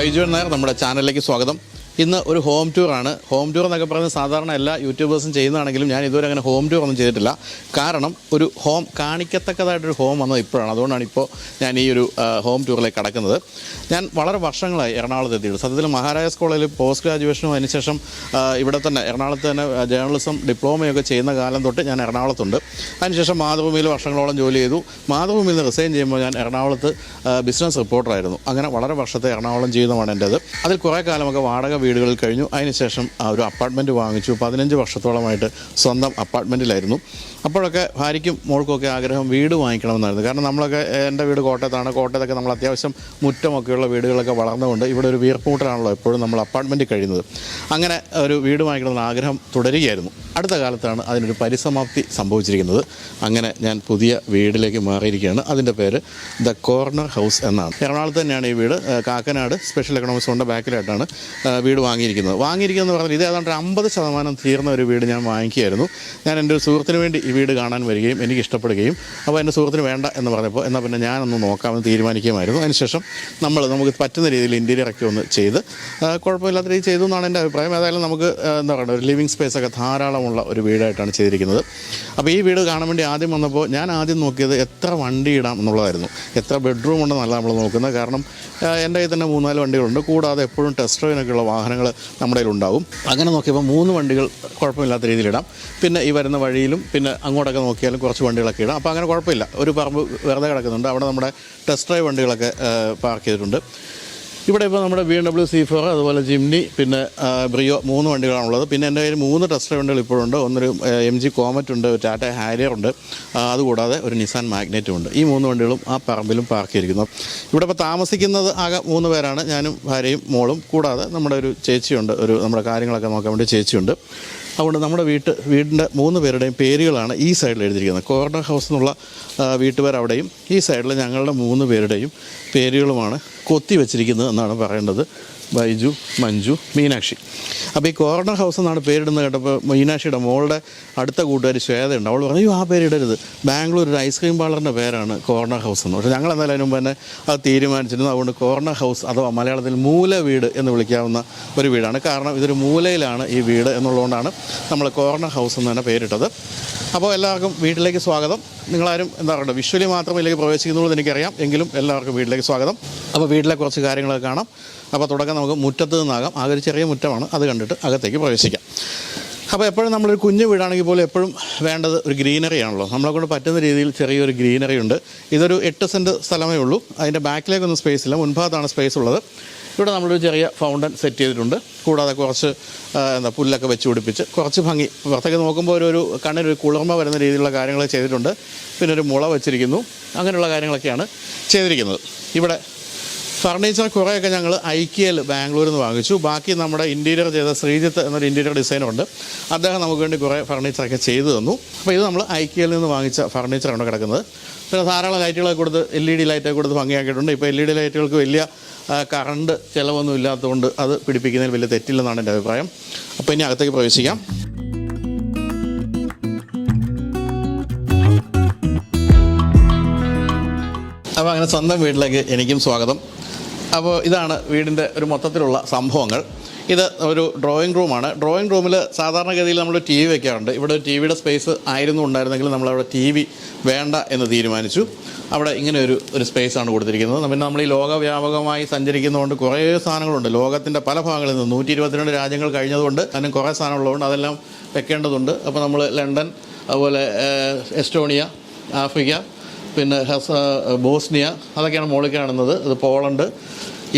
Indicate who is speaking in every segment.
Speaker 1: ബൈജു നായർ നമ്മുടെ ചാനലിലേക്ക് സ്വാഗതം. ഇന്ന് ഒരു ഹോം ടൂർ ആണ്. ഹോം ടൂർ എന്നൊക്കെ പറയുന്നത് സാധാരണ എല്ലാ യൂട്യൂബേഴ്സും ചെയ്യുന്നതാണെങ്കിലും ഞാൻ ഇതുവരെ അങ്ങനെ ഹോം ടൂർ ഒന്നും ചെയ്തിട്ടില്ല. കാരണം ഒരു ഹോം കാണിക്കത്തക്കതായിട്ടൊരു ഹോം വന്നത് ഇപ്പോഴാണ്. അതുകൊണ്ടാണ് ഇപ്പോൾ ഞാൻ ഈ ഒരു ഹോം ടൂറിലേക്ക് കടക്കുന്നത്. ഞാൻ വളരെ വർഷങ്ങളായി എറണാകുളത്ത് എത്തിയിട്ട് സത്യത്തിൽ മഹാരാജാസ് കോളേജിൽ പോസ്റ്റ് ഗ്രാജുവേഷനും അതിനുശേഷം ഇവിടെ തന്നെ എറണാകുളത്ത് തന്നെ ജേർണലിസം ഡിപ്ലോമയൊക്കെ ചെയ്യുന്ന കാലം തൊട്ട് ഞാൻ എറണാകുളത്തുണ്ട്. അതിനുശേഷം മാതൃഭൂമിയിൽ വർഷങ്ങളോളം ജോലി ചെയ്തു. മാതൃഭൂമിയിൽ നിന്ന് റിസൈൻ ചെയ്യുമ്പോൾ ഞാൻ എറണാകുളത്ത് ബിസിനസ് റിപ്പോർട്ടറായിരുന്നു. അങ്ങനെ വളരെ വർഷത്തെ എറണാകുളം ജീവിതമാണ് എന്റേത്. അതിൽ കുറേ കാലമൊക്കെ വാടക വീടുകളിൽ കഴിഞ്ഞു. അതിനുശേഷം ഒരു അപ്പാർട്ട്മെന്റ് വാങ്ങിച്ചു. പതിനഞ്ച് വർഷത്തോളമായിട്ട് സ്വന്തം അപ്പാർട്ട്മെന്റിലായിരുന്നു അപ്പോഴൊക്കെ ഭാര്യയ്ക്കും മോൾക്കൊക്കെ ആഗ്രഹം വീട് വാങ്ങിക്കണമെന്നായിരുന്നു. കാരണം നമ്മളൊക്കെ എന്റെ വീട് കോട്ടയത്താണ്. കോട്ടയത്തൊക്കെ നമ്മൾ അത്യാവശ്യം മുറ്റമൊക്കെയുള്ള വീടുകളൊക്കെ വളർന്നുകൊണ്ട് ഇവിടെ ഒരു വീർപ്പൂട്ടലാണല്ലോ എപ്പോഴും നമ്മൾ അപ്പാർട്ട്മെന്റിൽ കഴിയുന്നത്. അങ്ങനെ ഒരു വീട് വാങ്ങിക്കണമെന്ന ആഗ്രഹം തുടരുകയായിരുന്നു. അടുത്ത കാലത്താണ് അതിനൊരു പരിസമാപ്തി സംഭവിച്ചിരിക്കുന്നത്. അങ്ങനെ ഞാൻ പുതിയ വീടിലേക്ക് മാറിയിരിക്കുകയാണ്. അതിന്റെ പേര് ദ കോർണർ ഹൗസ് എന്നാണ്. എറണാകുളത്ത് തന്നെയാണ് ഈ വീട്. കാക്കനാട് സ്പെഷ്യൽ എക്കണോമിക്സ് കൊണ്ട് ബാക്കിലായിട്ടാണ് വീട് വാങ്ങിയിരിക്കുന്നത്. വാങ്ങിയിരിക്കുന്നത് പറഞ്ഞാൽ ഇത് ഏതാണ്ട് അമ്പത് ശതമാനം തീർന്ന ഒരു വീട് ഞാൻ വാങ്ങിക്കുകയായിരുന്നു. ഞാൻ എന്റെ ഒരു സുഹൃത്തിന് വേണ്ടി ഈ വീട് കാണാൻ വരികയും എനിക്ക് ഇഷ്ടപ്പെടുകയും അപ്പോൾ എന്റെ സുഹൃത്തിന് വേണ്ട എന്ന് പറഞ്ഞപ്പോൾ എന്നാൽ പിന്നെ ഞാനൊന്ന് നോക്കാമെന്ന് തീരുമാനിക്കുമായിരുന്നു അതിനുശേഷം നമ്മൾ നമുക്ക് പറ്റുന്ന രീതിയിൽ ഇന്റീരിയറൊക്കെ ഒന്ന് ചെയ്ത് കുഴപ്പമില്ലാത്ത രീതിയിൽ ചെയ്തു എന്നാണ് എന്റെ അഭിപ്രായം. ഏതായാലും നമുക്ക് എന്താ പറയുക ഒരു ലിവിങ് സ്പേസ് ഒക്കെ ധാരാളമുള്ള ഒരു വീടായിട്ടാണ് ചെയ്തിരിക്കുന്നത്. അപ്പോൾ ഈ വീട് കാണാൻ വേണ്ടി ആദ്യം വന്നപ്പോൾ ഞാൻ ആദ്യം നോക്കിയത് എത്ര വണ്ടി ഇടാം എന്നുള്ളതായിരുന്നു. എത്ര ബെഡ്റൂം ഉണ്ടെന്നല്ല നമ്മൾ നോക്കുന്നത്. കാരണം എന്റെ കയ്യിൽ തന്നെ മൂന്നാൽ വണ്ടികളുണ്ട്. കൂടാതെ എപ്പോഴും ടെസ്റ്റ് ഡ്രൈവിനൊക്കെയുള്ള വാഹനങ്ങൾ നമ്മുടെ ഉണ്ടാവും. അങ്ങനെ നോക്കിയപ്പോൾ മൂന്ന് വണ്ടികൾ കുഴപ്പമില്ലാത്ത രീതിയിലിടാം പിന്നെ ഈ വരുന്ന വഴിയിലും പിന്നെ അങ്ങോട്ടൊക്കെ നോക്കിയാലും കുറച്ച് വണ്ടികളൊക്കെ ഇടാം. അപ്പോൾ അങ്ങനെ കുഴപ്പമില്ല. ഒരു പറമ്പ് വെറുതെ കിടക്കുന്നുണ്ട്. അവിടെ നമ്മുടെ ടെസ്റ്റ് ഡ്രൈവ് വണ്ടികളൊക്കെ പാർക്ക് ചെയ്തിട്ടുണ്ട്. ഇവിടെ ഇപ്പോൾ നമ്മുടെ B M W C four അതുപോലെ ജിംനി പിന്നെ ബ്രിയോ മൂന്ന് വണ്ടികളാണുള്ളത്. പിന്നെ എന്റെ കയ്യിൽ മൂന്ന് ടെസ്റ്റ് വണ്ടികൾ ഇപ്പോഴുണ്ട്. ഒന്നൊരു എം ജി കോമറ്റ് ഉണ്ട് ടാറ്റ ഹാരിയർ ഉണ്ട്. അതുകൂടാതെ ഒരു നിസാൻ മാഗ്നറ്റും ഉണ്ട്. ഈ മൂന്ന് വണ്ടികളും ആ പറമ്പിലും പാർക്ക് ചെയ്തിരിക്കുന്നു. ഇവിടെ ഇപ്പോൾ താമസിക്കുന്നത് ആകെ മൂന്ന് പേരാണ്. ഞാനും ഭാര്യയും മോളും. കൂടാതെ നമ്മുടെ ഒരു ചേച്ചിയുണ്ട്. ഒരു നമ്മുടെ കാര്യങ്ങളൊക്കെ നോക്കാൻ വേണ്ടി ചേച്ചിയുണ്ട്. അതുകൊണ്ട് നമ്മുടെ വീട്ട് വീടിന്റെ മൂന്ന് പേരുടെയും പേരുകളാണ് ഈ സൈഡിൽ എഴുതിയിരിക്കുന്നത്. കോർണർ ഹൗസ് എന്നുള്ള വീട്ടുപേർ അവിടെയും ഈ സൈഡിൽ ഞങ്ങളുടെ മൂന്ന് പേരുടെയും പേരുകളുമാണ്. കൊത്തി വെച്ചിരിക്കുന്നത് എന്നാണ് പറയേണ്ടത്. ബൈജു മഞ്ജു മീനാക്ഷി. അപ്പോൾ ഈ കോർണർ ഹൗസ് എന്നാണ് പേരിടുന്നത് കേട്ടപ്പോൾ മീനാക്ഷിയുടെ മോളുടെ അടുത്ത കൂട്ടുകാരി ശ്വേതയുണ്ട്. അവൾ പറഞ്ഞു ആ പേരിടരുത്. ബാംഗ്ലൂർ ഐസ്ക്രീം പാർലറിന്റെ പേരാണ് കോർണർ ഹൗസ് എന്ന്. പക്ഷേ ഞങ്ങൾ എന്തായാലും മുമ്പ് തന്നെ അത് തീരുമാനിച്ചിരുന്നു. അതുകൊണ്ട് കോർണർ ഹൗസ് അഥവാ മലയാളത്തിൽ മൂല വീട് എന്ന് വിളിക്കാവുന്ന ഒരു വീടാണ്. കാരണം ഇതൊരു മൂലയിലാണ് ഈ വീട് എന്നുള്ളതുകൊണ്ടാണ് നമ്മൾ കോർണർ ഹൗസ് എന്ന് തന്നെ പേരിട്ടത്. അപ്പോൾ എല്ലാവർക്കും വീട്ടിലേക്ക് സ്വാഗതം. നിങ്ങളാരും എന്താ പറയുക വിഷ്വലി മാത്രമേ ഇതിലേക്ക് പ്രവേശിക്കുന്നുള്ളൂ എന്ന് എനിക്കറിയാം. എങ്കിലും എല്ലാവർക്കും വീട്ടിലേക്ക് സ്വാഗതം. അപ്പോൾ വീട്ടിലെ കുറച്ച് കാര്യങ്ങളൊക്കെ കാണാം. അപ്പോൾ തുടക്കം നമുക്ക് മുറ്റത്ത് നിന്നാകാം. ആകെ ചെറിയ മുറ്റമാണ്. അത് കണ്ടിട്ട് അകത്തേക്ക് പ്രവേശിക്കാം. അപ്പോൾ എപ്പോഴും നമ്മളൊരു കുഞ്ഞു വീടാണെങ്കിൽ പോലും എപ്പോഴും വേണ്ടത് ഒരു ഗ്രീനറി ആണല്ലോ. നമ്മളെ കൊണ്ട് പറ്റുന്ന രീതിയിൽ ചെറിയൊരു ഗ്രീനറി ഉണ്ട്. ഇതൊരു എട്ട് സെന്റ് സ്ഥലമേ ഉള്ളൂ. അതിന്റെ ബാക്കിലേക്കൊന്നും സ്പേസ് ഇല്ല. മുൻഭാഗത്താണ് സ്പേസ് ഉള്ളത്. ഇവിടെ നമ്മളൊരു ചെറിയ ഫൗണ്ടൻ സെറ്റ് ചെയ്തിട്ടുണ്ട്. കൂടാതെ കുറച്ച് എന്താ പുല്ലൊക്കെ വെച്ച് പിടിപ്പിച്ച് കുറച്ച് ഭംഗി. പുറത്തേക്ക് നോക്കുമ്പോൾ ഒരു ഒരു കണ്ണിനൊരു കുളിർമ വരുന്ന രീതിയിലുള്ള കാര്യങ്ങൾ ചെയ്തിട്ടുണ്ട്. പിന്നെ ഒരു മുള വെച്ചിരിക്കുന്നു. അങ്ങനെയുള്ള കാര്യങ്ങളൊക്കെയാണ് ചെയ്തിരിക്കുന്നത്. ഇവിടെ ഫർണിച്ചർ കുറേയൊക്കെ ഞങ്ങൾ ഐക്കിയൽ ബാംഗ്ലൂരിൽ നിന്ന് വാങ്ങിച്ചു. ബാക്കി നമ്മുടെ ഇന്റീരിയർ ചെയ്ത ശ്രീജിത്ത് എന്നൊരു ഇന്റീരിയർ ഡിസൈനുണ്ട്. അദ്ദേഹം നമുക്ക് വേണ്ടി കുറേ ഫർണിച്ചറൊക്കെ ചെയ്തു തന്നു. അപ്പോൾ ഇത് നമ്മൾ ഐക്കിയയിൽ നിന്ന് വാങ്ങിച്ച ഫർണിച്ചറാണ് കിടക്കുന്നത്. പിന്നെ ധാരാളം ലൈറ്റുകളൊക്കെ കൊടുത്ത് എൽ ഇ ഡി ലൈറ്റൊക്കെ കൊടുത്ത് ഭംഗിയാക്കിയിട്ടുണ്ട്. ഇപ്പോൾ എൽ ഇ ഡി ലൈറ്റുകൾക്ക് വലിയ കറണ്ട് ചിലവൊന്നും ഇല്ലാത്തതുകൊണ്ട് അത് പിടിപ്പിക്കുന്നതിൽ വലിയ തെറ്റില്ലെന്നാണ് എന്റെ അഭിപ്രായം. അപ്പോൾ ഇനി അകത്തേക്ക് പ്രവേശിക്കാം. അപ്പോൾ അങ്ങനെ സ്വന്തം വീട്ടിലേക്ക് എനിക്കും സ്വാഗതം. അപ്പോൾ ഇതാണ് വീടിന്റെ ഒരു മൊത്തത്തിലുള്ള സംഭവങ്ങൾ. ഇത് ഒരു ഡ്രോയിങ് റൂമാണ് ഡ്രോയിങ് റൂമിൽ സാധാരണഗതിയിൽ നമ്മൾ ടി വി വെക്കാറുണ്ട്. ഇവിടെ ടി വിയുടെ സ്പേസ് ആയിരുന്നു ഉണ്ടായിരുന്നെങ്കിൽ നമ്മളവിടെ ടി വി വേണ്ട എന്ന് തീരുമാനിച്ചു. അവിടെ ഇങ്ങനെ ഒരു ഒരു സ്പേസാണ് കൊടുത്തിരിക്കുന്നത്. പിന്നെ നമ്മൾ ഈ ലോകവ്യാപകമായി സഞ്ചരിക്കുന്നതുകൊണ്ട് കുറേ സാധനങ്ങളുണ്ട്. ലോകത്തിന്റെ പല ഭാഗങ്ങളിൽ നിന്ന് നൂറ്റി ഇരുപത്തിരണ്ട് രാജ്യങ്ങൾ കഴിഞ്ഞതുകൊണ്ട് അതിന് കുറേ സാധനങ്ങളുള്ളതുകൊണ്ട് അതെല്ലാം വെക്കേണ്ടതുണ്ട്. അപ്പോൾ നമ്മൾ ലണ്ടൻ അതുപോലെ എസ്റ്റോണിയ ആഫ്രിക്ക പിന്നെ ഹസ ബോസ്നിയ അതൊക്കെയാണ് മുകളിൽ കാണുന്നത്. ഇത് പോളണ്ട്.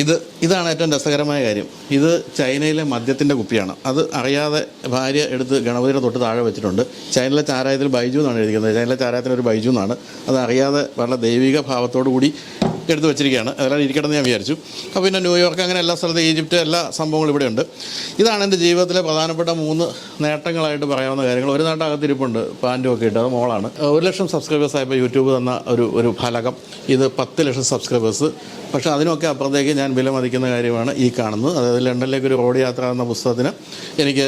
Speaker 1: ഇത് ഇതാണ് ഏറ്റവും രസകരമായ കാര്യം. ഇത് ചൈനയിലെ മദ്യത്തിന്റെ കുപ്പിയാണ്. അത് അറിയാതെ ഭാര്യ എടുത്ത് ഗണപതിയുടെ തൊട്ട് താഴെ വെച്ചിട്ടുണ്ട്. ചൈനയിലെ ചാരായത്തിൽ ബൈജു എന്നാണ് എഴുതിക്കുന്നത് ചൈനയിലെ ചാരായത്തിന് ഒരു ബൈജു എന്നാണ്. അത് അറിയാതെ വളരെ ദൈവിക ഭാവത്തോടു കൂടി എടുത്ത് വെച്ചിരിക്കുകയാണ്. അതെല്ലാം ഇരിക്കണമെന്ന് ഞാൻ വിചാരിച്ചു. അപ്പോൾ പിന്നെ ന്യൂയോർക്ക് അങ്ങനെ എല്ലാ സ്ഥലത്തും ഈജിപ്റ്റ് എല്ലാ സംഭവങ്ങളും ഇവിടെയുണ്ട്. ഇതാണ് എന്റെ ജീവിതത്തിലെ പ്രധാനപ്പെട്ട മൂന്ന് നേട്ടങ്ങളായിട്ട് പറയാവുന്ന കാര്യങ്ങൾ. ഒരു നേട്ടം അകത്തിരിപ്പുണ്ട് പാന്റും ഒക്കെ ഇട്ട്. അത് മോളാണ്. ഒരു ലക്ഷം സബ്സ്ക്രൈബേഴ്സ് ആയപ്പോൾ യൂട്യൂബ് തന്ന ഒരു ഒരു ഫലകം. ഇത് പത്ത് ലക്ഷം സബ്സ്ക്രൈബേഴ്സ് പക്ഷേ അതിനൊക്കെ അപ്പുറത്തേക്ക് ഞാൻ വിലമതിക്കുന്ന കാര്യമാണ് ഈ കാണുന്നത്. അതായത് ലണ്ടനിലേക്ക് ഒരു റോഡ് യാത്ര എന്ന പുസ്തകത്തിന് എനിക്ക്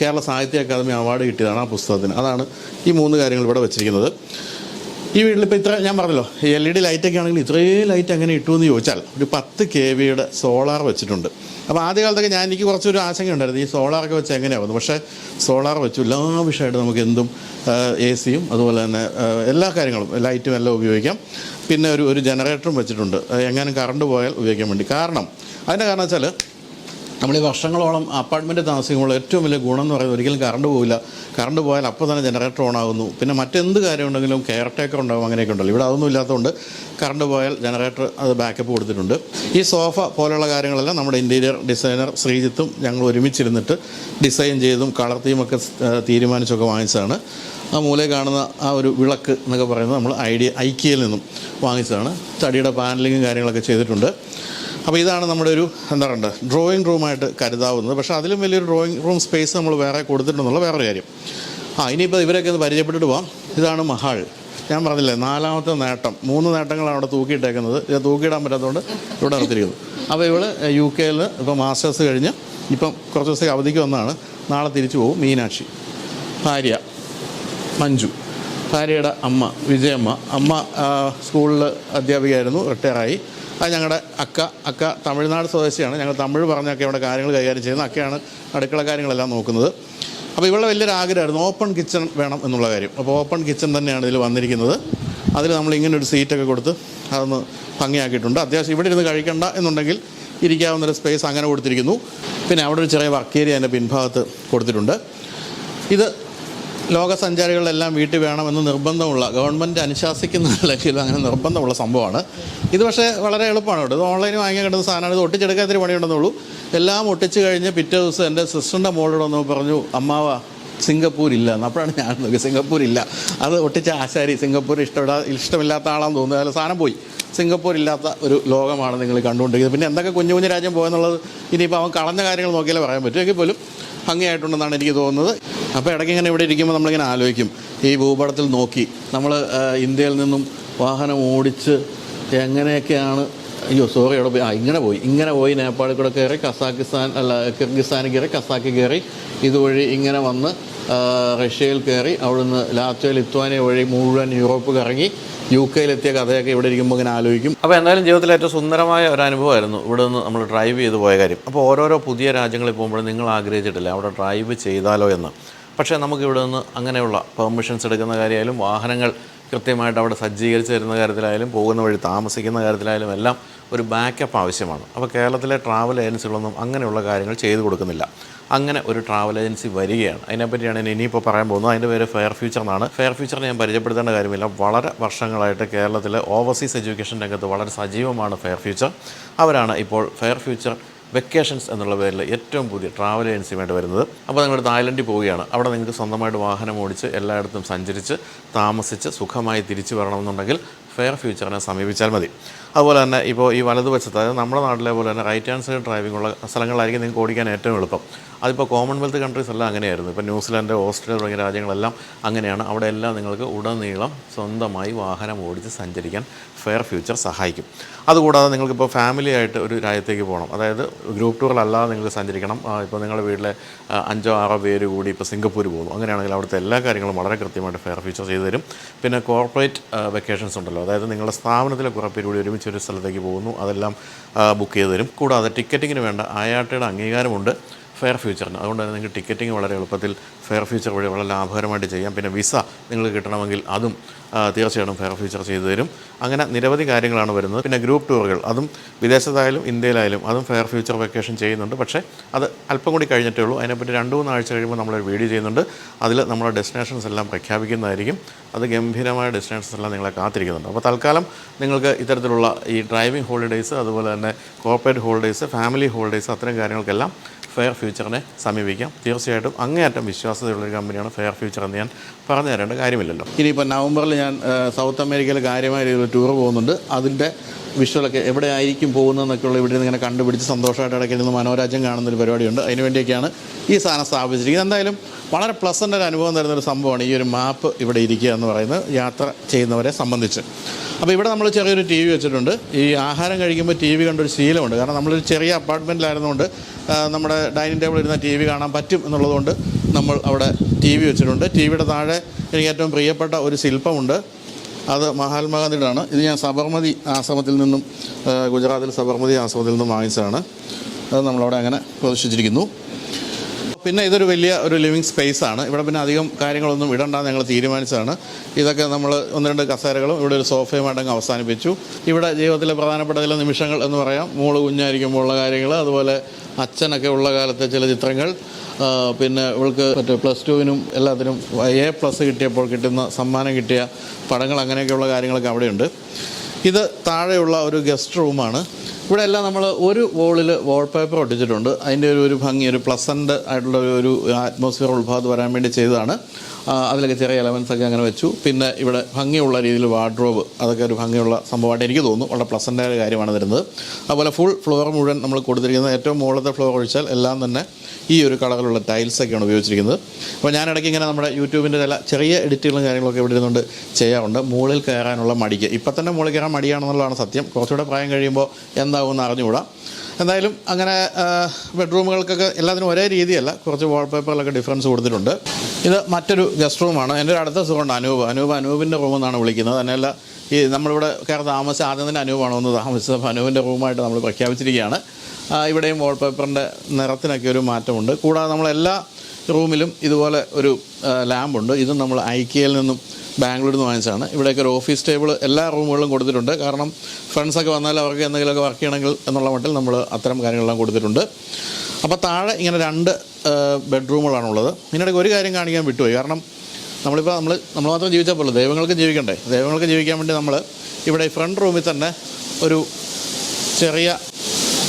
Speaker 1: കേരള സാഹിത്യ അക്കാദമി അവാർഡ് കിട്ടിയതാണ് ആ പുസ്തകത്തിന്. അതാണ് ഈ മൂന്ന് കാര്യങ്ങൾ ഇവിടെ വെച്ചിരിക്കുന്നത്. ഈ വീട്ടിൽ ഇപ്പോൾ ഇത്ര ഞാൻ പറഞ്ഞല്ലോ എൽ ഇ ഡി ലൈറ്റൊക്കെ ആണെങ്കിൽ ഇത്രയും ലൈറ്റ് അങ്ങനെ ഇട്ടു എന്ന് ചോദിച്ചാൽ ഒരു പത്ത് കെ വിയുടെ സോളാർ വെച്ചിട്ടുണ്ട്. അപ്പോൾ ആദ്യ കാലത്തൊക്കെ ഞാൻ എനിക്ക് കുറച്ചൊരു ആശങ്ക ഉണ്ടായിരുന്നു ഈ സോളാറൊക്കെ വെച്ച് എങ്ങനെയാവുന്നു പക്ഷേ സോളാർ വെച്ചു എല്ലാ വിഷയമായിട്ട് നമുക്ക് എന്തും എ സിയും അതുപോലെ തന്നെ എല്ലാ കാര്യങ്ങളും ലൈറ്റും എല്ലാം ഉപയോഗിക്കാം. പിന്നെ ഒരു ഒരു ജനറേറ്ററും വെച്ചിട്ടുണ്ട്. എങ്ങാനും കറണ്ട് പോയാൽ ഉപയോഗിക്കാൻ വേണ്ടി. കാരണം അതിന്റെ കാരണം വെച്ചാൽ നമ്മൾ ഈ വർഷങ്ങളോളം അപ്പാർട്ട്മെന്റ് താമസിക്കുമ്പോൾ ഏറ്റവും വലിയ ഗുണം എന്ന് പറയുന്നത് ഒരിക്കലും കറണ്ട് പോകില്ല കറണ്ട് പോയാൽ അപ്പോൾ തന്നെ ജനറേറ്റർ ഓൺ ആകുന്നു. പിന്നെ മറ്റെന്ത് കാര്യം ഉണ്ടെങ്കിലും കെയർ ടേക്കർ ഉണ്ടാകും അങ്ങനെയൊക്കെ ഉണ്ടല്ലോ. ഇവിടെ അതൊന്നും ഇല്ലാത്തതുകൊണ്ട് കറണ്ട് പോയാൽ ജനറേറ്റർ അത് ബാക്കപ്പ് കൊടുത്തിട്ടുണ്ട്. ഈ സോഫ പോലെയുള്ള കാര്യങ്ങളെല്ലാം നമ്മുടെ ഇന്റീരിയർ ഡിസൈനർ ശ്രീജിത്തും ഞങ്ങൾ ഒരുമിച്ചിരുന്നിട്ട് ഡിസൈൻ ചെയ്തും കളർ തീമൊക്കെ തീരുമാനിച്ചൊക്കെ വാങ്ങിച്ചതാണ്. ആ മൂലയിൽ കാണുന്ന ആ ഒരു വിളക്ക് എന്നൊക്കെ പറയുന്നത് നമ്മൾ ഐഡിയ ഐക്കിയയിൽ നിന്നും വാങ്ങിച്ചതാണ്. തടിയുടെ പാനലിങ്ങും കാര്യങ്ങളൊക്കെ ചെയ്തിട്ടുണ്ട്. അപ്പോൾ ഇതാണ് നമ്മുടെ ഒരു എന്താ പറയുക ഡ്രോയിങ് റൂമായിട്ട് കരുതാവുന്നത്. പക്ഷേ അതിലും വലിയൊരു ഡ്രോയിങ് റൂം സ്പേസ് നമ്മൾ വേറെ കൊടുത്തിട്ടുണ്ടെന്നുള്ള വേറൊരു കാര്യം. ആ ഇനിയിപ്പോൾ ഇവരൊക്കെ ഒന്ന് പരിചയപ്പെട്ടിട്ട് പോവാം. ഇതാണ് മഹാൾ ഞാൻ പറഞ്ഞില്ലേ നാലാമത്തെ നേട്ടം. മൂന്ന് നേട്ടങ്ങളാണ് അവിടെ തൂക്കിയിട്ടേക്കുന്നത്. ഇത് തൂക്കിയിടാൻ പറ്റാത്തതുകൊണ്ട് ഇവിടെ നിർത്തിയിരിക്കുന്നു. അപ്പോൾ ഇവൾ യു കെയിൽ ഇപ്പോൾ മാസ്റ്റേഴ്സ് കഴിഞ്ഞ് ഇപ്പം കുറച്ച് ദിവസത്തേക്ക് അവധിക്ക് വന്നാണ്. നാളെ തിരിച്ചു പോകും മീനാക്ഷി. ഭാര്യ. മഞ്ജു. ഭാര്യയുടെ അമ്മ വിജയമ്മ. അമ്മ സ്കൂളിൽ അധ്യാപികയായിരുന്നു. റിട്ടയറായി. അത് ഞങ്ങളുടെ അക്ക അക്ക തമിഴ്നാട് സ്വദേശിയാണ്. ഞങ്ങൾ തമിഴ് പറഞ്ഞൊക്കെ ഇവിടെ കാര്യങ്ങൾ കൈകാര്യം ചെയ്യുന്നത് അക്കയാണ് അടുക്കള കാര്യങ്ങളെല്ലാം നോക്കുന്നത്. അപ്പോൾ ഇവിടെ വലിയൊരു ആഗ്രഹമായിരുന്നു ഓപ്പൺ കിച്ചൺ വേണം എന്നുള്ള കാര്യം. അപ്പോൾ ഓപ്പൺ കിച്ചൺ തന്നെയാണ് ഇതിൽ വന്നിരിക്കുന്നത്. അതിൽ നമ്മൾ ഇങ്ങനെ ഒരു സീറ്റൊക്കെ കൊടുത്ത് അതൊന്ന് ഭംഗിയാക്കിയിട്ടുണ്ട്. അത്യാവശ്യം ഇവിടെ ഇരുന്ന് കഴിക്കണ്ട എന്നുണ്ടെങ്കിൽ ഇരിക്കാവുന്നൊരു സ്പേസ് അങ്ങനെ കൊടുത്തിരിക്കുന്നു. പിന്നെ അവിടെ ഒരു ചെറിയ വർക്ക് ഏരിയ അതിന്റെ പിൻഭാഗത്ത് കൊടുത്തിട്ടുണ്ട്. ഇത് ലോകസഞ്ചാരികളെല്ലാം വീട്ടിൽ വേണമെന്ന് നിർബന്ധമുള്ള ഗവൺമെന്റ് അനുശാസിക്കുന്ന അല്ലെങ്കിൽ അങ്ങനെ നിർബന്ധമുള്ള സംഭവമാണ്. ഇത് പക്ഷേ വളരെ എളുപ്പമാണ് കേട്ടോ. ഇത് ഓൺലൈനിൽ വാങ്ങിക്കാൻ കിട്ടുന്ന സാധനമാണ്. ഇത് ഒട്ടിച്ചെടുക്കാൻ ഇത്തിരി പണിയുണ്ടെന്നുള്ളൂ. എല്ലാം ഒട്ടിച്ച് കഴിഞ്ഞ് പിറ്റേ ദിവസം എന്റെ സിസ്റ്ററിന്റെ മോളോട് ഒന്ന് പറഞ്ഞു അമ്മാവ എന്ന് അപ്പോഴാണ് ഞാൻ നോക്കി സിംഗപ്പൂർ ഇല്ല അത് ഒട്ടിച്ച ആശാരി സിംഗപ്പൂർ ഇഷ്ടപ്പെടാ ഇഷ്ടമില്ലാത്ത ആളാണെന്ന് തോന്നുന്നു. അതിൽ സാധനം പോയി. സിംഗപ്പൂർ ഇല്ലാത്ത ഒരു ലോകമാണ് നിങ്ങൾ കണ്ടുകൊണ്ടിരിക്കുന്നത്. പിന്നെ എന്തൊക്കെ കുഞ്ഞു കുഞ്ഞു രാജ്യം പോയെന്നുള്ളത് ഇനിയിപ്പോൾ അവൻ കളഞ്ഞ കാര്യങ്ങൾ നോക്കിയാലേ പറയാൻ പറ്റും. എങ്കിൽ പോലും ഭംഗിയായിട്ടുണ്ടെന്നാണ് എനിക്ക് തോന്നുന്നത്. അപ്പോൾ ഇടയ്ക്ക് ഇങ്ങനെ ഇവിടെ ഇരിക്കുമ്പോൾ നമ്മളിങ്ങനെ ആലോചിക്കും. ഈ ഭൂപടത്തിൽ നോക്കി നമ്മൾ ഇന്ത്യയിൽ നിന്നും വാഹനം ഓടിച്ച് എങ്ങനെയൊക്കെയാണ് അയ്യോ സോറി അവിടെ പോയി? ആ ഇങ്ങനെ പോയി. ഇങ്ങനെ പോയി നേപ്പാളിൽ കൂടെ കയറി കസാക്കിസ്ഥാൻ അല്ല കിർഗിസ്ഥാനിൽ കയറി കസാക്കി കയറി ഇതുവഴി ഇങ്ങനെ വന്ന് റഷ്യയിൽ കയറി അവിടുന്ന് ലാത്വ ലിത്വാനിയ വഴി മുഴുവൻ യൂറോപ്പ് കറങ്ങി യു കെയിലെത്തിയ കഥയൊക്കെ ഇവിടെ ഇരിക്കുമ്പോൾ ഇങ്ങനെ ആലോചിക്കും. അപ്പോൾ എന്തായാലും ജീവിതത്തിൽ ഏറ്റവും സുന്ദരമായ ഒരു അനുഭവമായിരുന്നു ഇവിടെ നിന്ന് നമ്മൾ ഡ്രൈവ് ചെയ്ത് പോയ കാര്യം. അപ്പോൾ ഓരോരോ പുതിയ രാജ്യങ്ങളിൽ പോകുമ്പോൾ നിങ്ങൾ ആഗ്രഹിച്ചിട്ടില്ല അവിടെ ഡ്രൈവ് ചെയ്താലോ എന്ന്. പക്ഷേ നമുക്ക് ഇവിടെ നിന്ന് അങ്ങനെയുള്ള പെർമിഷൻസ് എടുക്കുന്ന കാര്യമായാലും വാഹനങ്ങൾ കൃത്യമായിട്ട് അവിടെ സജ്ജീകരിച്ച് തരുന്ന കാര്യത്തിലായാലും പോകുന്ന വഴി താമസിക്കുന്ന കാര്യത്തിലായാലും എല്ലാം ഒരു ബാക്കപ്പ് ആവശ്യമാണ്. അപ്പോൾ കേരളത്തിലെ ട്രാവൽ ഏജൻസികളൊന്നും അങ്ങനെയുള്ള കാര്യങ്ങൾ ചെയ്തു കൊടുക്കുന്നില്ല. അങ്ങനെ ഒരു ട്രാവൽ ഏജൻസി വരികയാണ്. അതിനെപ്പറ്റിയാണ് ഞാൻ ഇനിയിപ്പോൾ പറയാൻ പോകുന്നത്. അതിന്റെ പേര് ഫെയർ ഫ്യൂച്ചർ എന്നാണ്. ഫെയർ ഫ്യൂച്ചറിനെ ഞാൻ പരിചയപ്പെടുത്തേണ്ട കാര്യമില്ല. വളരെ വർഷങ്ങളായിട്ട് കേരളത്തിലെ ഓവർസീസ് എഡ്യൂക്കേഷൻ രംഗത്ത് വളരെ സജീവമാണ് ഫെയർ ഫ്യൂച്ചർ അവരാണ് ഇപ്പോൾ ഫെയർ ഫ്യൂച്ചർ വെക്കേഷൻസ് എന്നുള്ള പേരിൽ ഏറ്റവും പുതിയ ട്രാവൽ ഏജൻസിയുമായിട്ട് വരുന്നത്. അപ്പോൾ നിങ്ങൾ തായ്ലൻഡിൽ പോവുകയാണ്. അവിടെ നിങ്ങൾക്ക് സ്വന്തമായിട്ട് വാഹനം ഓടിച്ച് എല്ലായിടത്തും സഞ്ചരിച്ച് താമസിച്ച് സുഖമായി തിരിച്ചു വരണമെന്നുണ്ടെങ്കിൽ ഫെയർ ഫ്യൂച്ചറിനെ സമീപിച്ചാൽ മതി. അതുപോലെ തന്നെ ഇപ്പോൾ ഈ വലതുവശത്ത് അതായത് നമ്മുടെ നാട്ടിലെ പോലെ തന്നെ റൈറ്റ് ഹാൻഡ് സൈഡ് ഡ്രൈവിംഗ് ഉള്ള സ്ഥലങ്ങളായിരിക്കും നിങ്ങൾക്ക് ഓടിക്കാൻ ഏറ്റവും എളുപ്പം. അതിപ്പോൾ കോമൺവെൽത്ത് കൺട്രീസ് എല്ലാം അങ്ങനെയായിരുന്നു. ഇപ്പോൾ ന്യൂസിലാൻഡ് ഓസ്ട്രേലിയ തുടങ്ങിയ രാജ്യങ്ങളെല്ലാം അങ്ങനെയാണ്. അവിടെ എല്ലാം നിങ്ങൾക്ക് ഉടനീളം സ്വന്തമായി വാഹനം ഓടിച്ച് സഞ്ചരിക്കാൻ ഫെയർ ഫ്യൂച്ചർ സഹായിക്കും. അതുകൂടാതെ നിങ്ങൾക്കിപ്പോൾ ഫാമിലിയായിട്ട് ഒരു രാജ്യത്തേക്ക് പോകണം. അതായത് ഗ്രൂപ്പ് ടൂറിലല്ലാതെ നിങ്ങൾ സഞ്ചരിക്കണം. ഇപ്പോൾ നിങ്ങളുടെ വീട്ടിലെ അഞ്ചോ ആറോ പേര് കൂടി ഇപ്പോൾ സിംഗപ്പൂർ പോകുന്നു. അങ്ങനെയാണെങ്കിൽ അവിടുത്തെ എല്ലാ കാര്യങ്ങളും വളരെ കൃത്യമായിട്ട് ഫെയർ ഫീച്ചർ ചെയ്തു തരും. പിന്നെ കോർപ്പറേറ്റ് വെക്കേഷൻസ് ഉണ്ടല്ലോ. അതായത് നിങ്ങളുടെ സ്ഥാപനത്തിലെ കുറേ പേര് കൂടി ഒരുമിച്ച് ഒരു സ്ഥലത്തേക്ക് പോകുന്നു. അതെല്ലാം ബുക്ക് ചെയ്ത് തരും. കൂടാതെ ടിക്കറ്റിങ്ങിന് വേണ്ട അയാട്ടയുടെ അംഗീകാരമുണ്ട് ഫെയർ ഫ്യൂച്ചറിന്. അതുകൊണ്ട് തന്നെ നിങ്ങൾക്ക് ടിക്കറ്റിംഗ് വളരെ എളുപ്പത്തിൽ ഫെയർ ഫ്യൂച്ചർ വഴി വളരെ ലാഭകരമായിട്ട് ചെയ്യാം. പിന്നെ വിസ നിങ്ങൾക്ക് കിട്ടണമെങ്കിൽ അതും തീർച്ചയായിട്ടും ഫെയർ ഫ്യൂച്ചർ ചെയ്തു തരും. അങ്ങനെ നിരവധി കാര്യങ്ങളാണ് വരുന്നത്. പിന്നെ ഗ്രൂപ്പ് ടൂറുകൾ. അതും വിദേശത്തായാലും ഇന്ത്യയിലായാലും അതും ഫെയർ ഫ്യൂച്ചർ വെക്കേഷൻ ചെയ്യുന്നുണ്ട്. പക്ഷേ അത് അല്പം കൂടി കഴിഞ്ഞിട്ടേ ഉള്ളൂ. അതിനെപ്പറ്റി രണ്ട് മൂന്ന് ആഴ്ച കഴിയുമ്പോൾ നമ്മളൊരു വീഡിയോ ചെയ്യുന്നുണ്ട്. അതിൽ നമ്മുടെ ഡെസ്റ്റിനേഷൻസ് എല്ലാം പ്രഖ്യാപിക്കുന്നതായിരിക്കും. അത് ഗംഭീരമായ ഡെസ്റ്റിനേഷൻസ് എല്ലാം നിങ്ങളെ കാത്തിരിക്കുന്നുണ്ട്. അപ്പോൾ തൽക്കാലം നിങ്ങൾക്ക് ഇത്തരത്തിലുള്ള ഈ ഡ്രൈവിംഗ് ഹോളിഡേയ്സ് അതുപോലെ തന്നെ കോർപ്പറേറ്റ് ഹോളിഡേയ്സ് ഫാമിലി ഹോളിഡേയ്സ് അത്തരം കാര്യങ്ങൾക്കെല്ലാം ഫെയർ ഫ്യൂച്ചറിനെ സമീപിക്കാം. തീർച്ചയായിട്ടും അങ്ങേയറ്റം വിശ്വാസ്യതയുള്ളൊരു കമ്പനിയാണ് ഫെയർ ഫ്യൂച്ചർ എന്ന് ഞാൻ പറഞ്ഞു തരേണ്ട കാര്യമില്ലല്ലോ. ഇനിയിപ്പോൾ നവംബറിൽ ഞാൻ സൗത്ത് അമേരിക്കയിൽ കാര്യമായ രീതിയിൽ ടൂർ പോകുന്നുണ്ട്. അതിന്റെ വിഷ്വലൊക്കെ എവിടെ ആയിരിക്കും പോകുന്നതെന്നൊക്കെയുള്ള ഇവിടെ നിന്ന് ഇങ്ങനെ കണ്ടുപിടിച്ച് സന്തോഷമായിട്ട് ഇടയ്ക്ക് ഇരുന്ന് മനോരാജ്യം കാണുന്നൊരു പരിപാടിയുണ്ട്. അതിന് വേണ്ടിയൊക്കെയാണ് ഈ സാധനം സ്ഥാപിച്ചിരിക്കുന്നത്. എന്തായാലും വളരെ പ്ലസന്റ് ഒരു അനുഭവം തരുന്ന ഒരു സംഭവമാണ്. ഈ ഒരു മാപ്പ് ഇവിടെ ഇരിക്കുക എന്ന് പറയുന്നത് യാത്ര ചെയ്യുന്നവരെ സംബന്ധിച്ച്. അപ്പോൾ ഇവിടെ നമ്മൾ ചെറിയൊരു ടി വി വെച്ചിട്ടുണ്ട്. ഈ ആഹാരം കഴിക്കുമ്പോൾ ടി വി കണ്ടൊരു ശീലമുണ്ട്. കാരണം നമ്മളൊരു ചെറിയ അപ്പാർട്ട്മെന്റിലായിരുന്നുകൊണ്ട് നമ്മുടെ ഡൈനിങ് ടേബിൾ ഇരുന്ന ടി വി കാണാൻ പറ്റും എന്നുള്ളതുകൊണ്ട് നമ്മൾ അവിടെ ടി വി വെച്ചിട്ടുണ്ട്. ടി വിയുടെ താഴെ എനിക്ക് ഏറ്റവും പ്രിയപ്പെട്ട ഒരു ശില്പമുണ്ട്. അത് മഹാത്മാഗാന്ധിയുടെ ആണ് ഇത് ഞാൻ സബർമതി ആശ്രമത്തിൽ നിന്നും ഗുജറാത്തിൽ സബർമതി ആശ്രമത്തിൽ നിന്നും വാങ്ങിച്ചതാണ്. അത് നമ്മളവിടെ അങ്ങനെ പ്രദർശിച്ചിരിക്കുന്നു. പിന്നെ ഇതൊരു വലിയ ഒരു ലിവിങ് സ്പേസ് ആണ് ഇവിടെ പിന്നെ അധികം കാര്യങ്ങളൊന്നും ഇടണ്ടെന്ന് ഞങ്ങൾ തീരുമാനിച്ചതാണ്. ഇതൊക്കെ നമ്മൾ ഒന്ന് രണ്ട് കസേരകളും ഇവിടെ ഒരു സോഫയുമായിട്ടങ്ങ് അവസാനിപ്പിച്ചു. ഇവിടെ ജീവിതത്തിലെ പ്രധാനപ്പെട്ട ചില നിമിഷങ്ങൾ എന്ന് പറയാം. മോൾ കുഞ്ഞായിരിക്കുമ്പോൾ ഉള്ള കാര്യങ്ങൾ അതുപോലെ അച്ഛനൊക്കെ ഉള്ള കാലത്തെ ചില ചിത്രങ്ങൾ പിന്നെ ഇവൾക്ക് മറ്റേ പ്ലസ് ടുവിനും എല്ലാത്തിനും എ പ്ലസ് കിട്ടിയപ്പോൾ കിട്ടുന്ന സമ്മാനം കിട്ടിയ പടങ്ങൾ അങ്ങനെയൊക്കെയുള്ള കാര്യങ്ങളൊക്കെ അവിടെയുണ്ട്. ഇത് താഴെയുള്ള ഒരു ഗസ്റ്റ് റൂമാണ് ഇവിടെ എല്ലാം നമ്മൾ ഒരു വോളിൽ വാൾപേപ്പർ ഒട്ടിച്ചിട്ടുണ്ട്. അതിന്റെ ഒരു ഒരു ഭംഗി ഒരു പ്ലസന്റ് ആയിട്ടുള്ള ഒരു- അറ്റ്മോസ്ഫിയർ ഉത്ഭാഗത്ത് വരാൻ വേണ്ടി ചെയ്തതാണ്. അതിലൊക്കെ ചെറിയ എലവൻസ് ഒക്കെ അങ്ങനെ വെച്ചു. പിന്നെ ഇവിടെ ഭംഗിയുള്ള രീതിയിൽ വാർഡ്രോബ് അതൊക്കെ ഒരു ഭംഗിയുള്ള സംഭവമായിട്ട് എനിക്ക് തോന്നുന്നു. വളരെ പ്ലസന്റായ കാര്യമാണ് വരുന്നത് അതുപോലെ ഫുൾ ഫ്ലോർ മുഴുവൻ നമ്മൾ കൊടുത്തിരിക്കുന്നത് ഏറ്റവും മുകളിലത്തെ ഫ്ലോർ ഒഴിച്ചാൽ എല്ലാം തന്നെ ഈ ഒരു കളറിലുള്ള ടൈൽസൊക്കെയാണ് ഉപയോഗിച്ചിരിക്കുന്നത്. അപ്പോൾ ഞാൻ ഇടയ്ക്ക് ഇങ്ങനെ നമ്മുടെ യൂട്യൂബിന്റെ ചില ചെറിയ എഡിറ്റുകളും കാര്യങ്ങളൊക്കെ ഇവിടെ ഇരുന്നുകൊണ്ട് ചെയ്യാറുണ്ട്. മുകളിൽ കയറാനുള്ള മടിക്ക്. ഇപ്പം തന്നെ മുകളിൽ കയറാൻ മടിയാണെന്നുള്ളതാണ് സത്യം. കുറച്ചുകൂടെ പ്രായം കഴിയുമ്പോൾ എന്താകുമെന്ന് അറിഞ്ഞുകൂടാ. എന്തായാലും അങ്ങനെ ബെഡ്റൂമുകൾക്കൊക്കെ എല്ലാത്തിനും ഒരേ രീതിയല്ല. കുറച്ച് വാൾപേപ്പറിലൊക്കെ ഡിഫറൻസ് കൊടുത്തിട്ടുണ്ട്. ഇത് മറ്റൊരു ഗസ്റ്റ് റൂമാണ് എന്റെ അടുത്ത സുഖമുണ്ട് അനൂപ്. അനൂപ് അനൂപിന്റെ റൂമെന്നാണ് വിളിക്കുന്നത്. തന്നെയല്ല ഈ നമ്മളിവിടെ കയറി താമസിച്ച ആദ്യം തന്നെ അനൂപാണ് ഒന്ന് താമസിച്ചത്. അനൂപിന്റെ റൂമായിട്ട് നമ്മൾ പ്രഖ്യാപിച്ചിരിക്കുകയാണ്. ഇവിടെയും വാൾപേപ്പറിന്റെ നിറത്തിനൊക്കെ ഒരു മാറ്റമുണ്ട്. കൂടാതെ നമ്മളെല്ലാ റൂമിലും ഇതുപോലെ ഒരു ലാമ്പുണ്ട് ഇതും നമ്മൾ ഐക്കിയയിൽ നിന്നും ബാംഗ്ലൂരിൽ നിന്ന് വാങ്ങിച്ചതാണ്. ഇവിടെയൊക്കെ ഒരു ഓഫീസ് ടേബിൾ എല്ലാ റൂമുകളിലും കൊടുത്തിട്ടുണ്ട്. കാരണം ഫ്രണ്ട്സൊക്കെ വന്നാൽ അവർക്ക് എന്തെങ്കിലുമൊക്കെ വർക്ക് ചെയ്യണമെങ്കിൽ എന്നുള്ള മട്ടിൽ നമ്മൾ അത്തരം കാര്യങ്ങളെല്ലാം കൊടുത്തിട്ടുണ്ട്. അപ്പോൾ താഴെ ഇങ്ങനെ രണ്ട് ബെഡ്റൂമുകളാണുള്ളത് ഇതിനിടയ്ക്ക് ഒരു കാര്യം കാണിക്കാൻ വിട്ടുപോയി. കാരണം നമ്മളിപ്പോൾ നമ്മൾ നമ്മൾ മാത്രം ജീവിച്ചാൽ പോലെ ദൈവങ്ങൾക്ക് ജീവിക്കണ്ടേ? ദൈവങ്ങൾക്ക് ജീവിക്കാൻ വേണ്ടി നമ്മൾ ഇവിടെ ഫ്രണ്ട് റൂമിൽ തന്നെ ഒരു ചെറിയ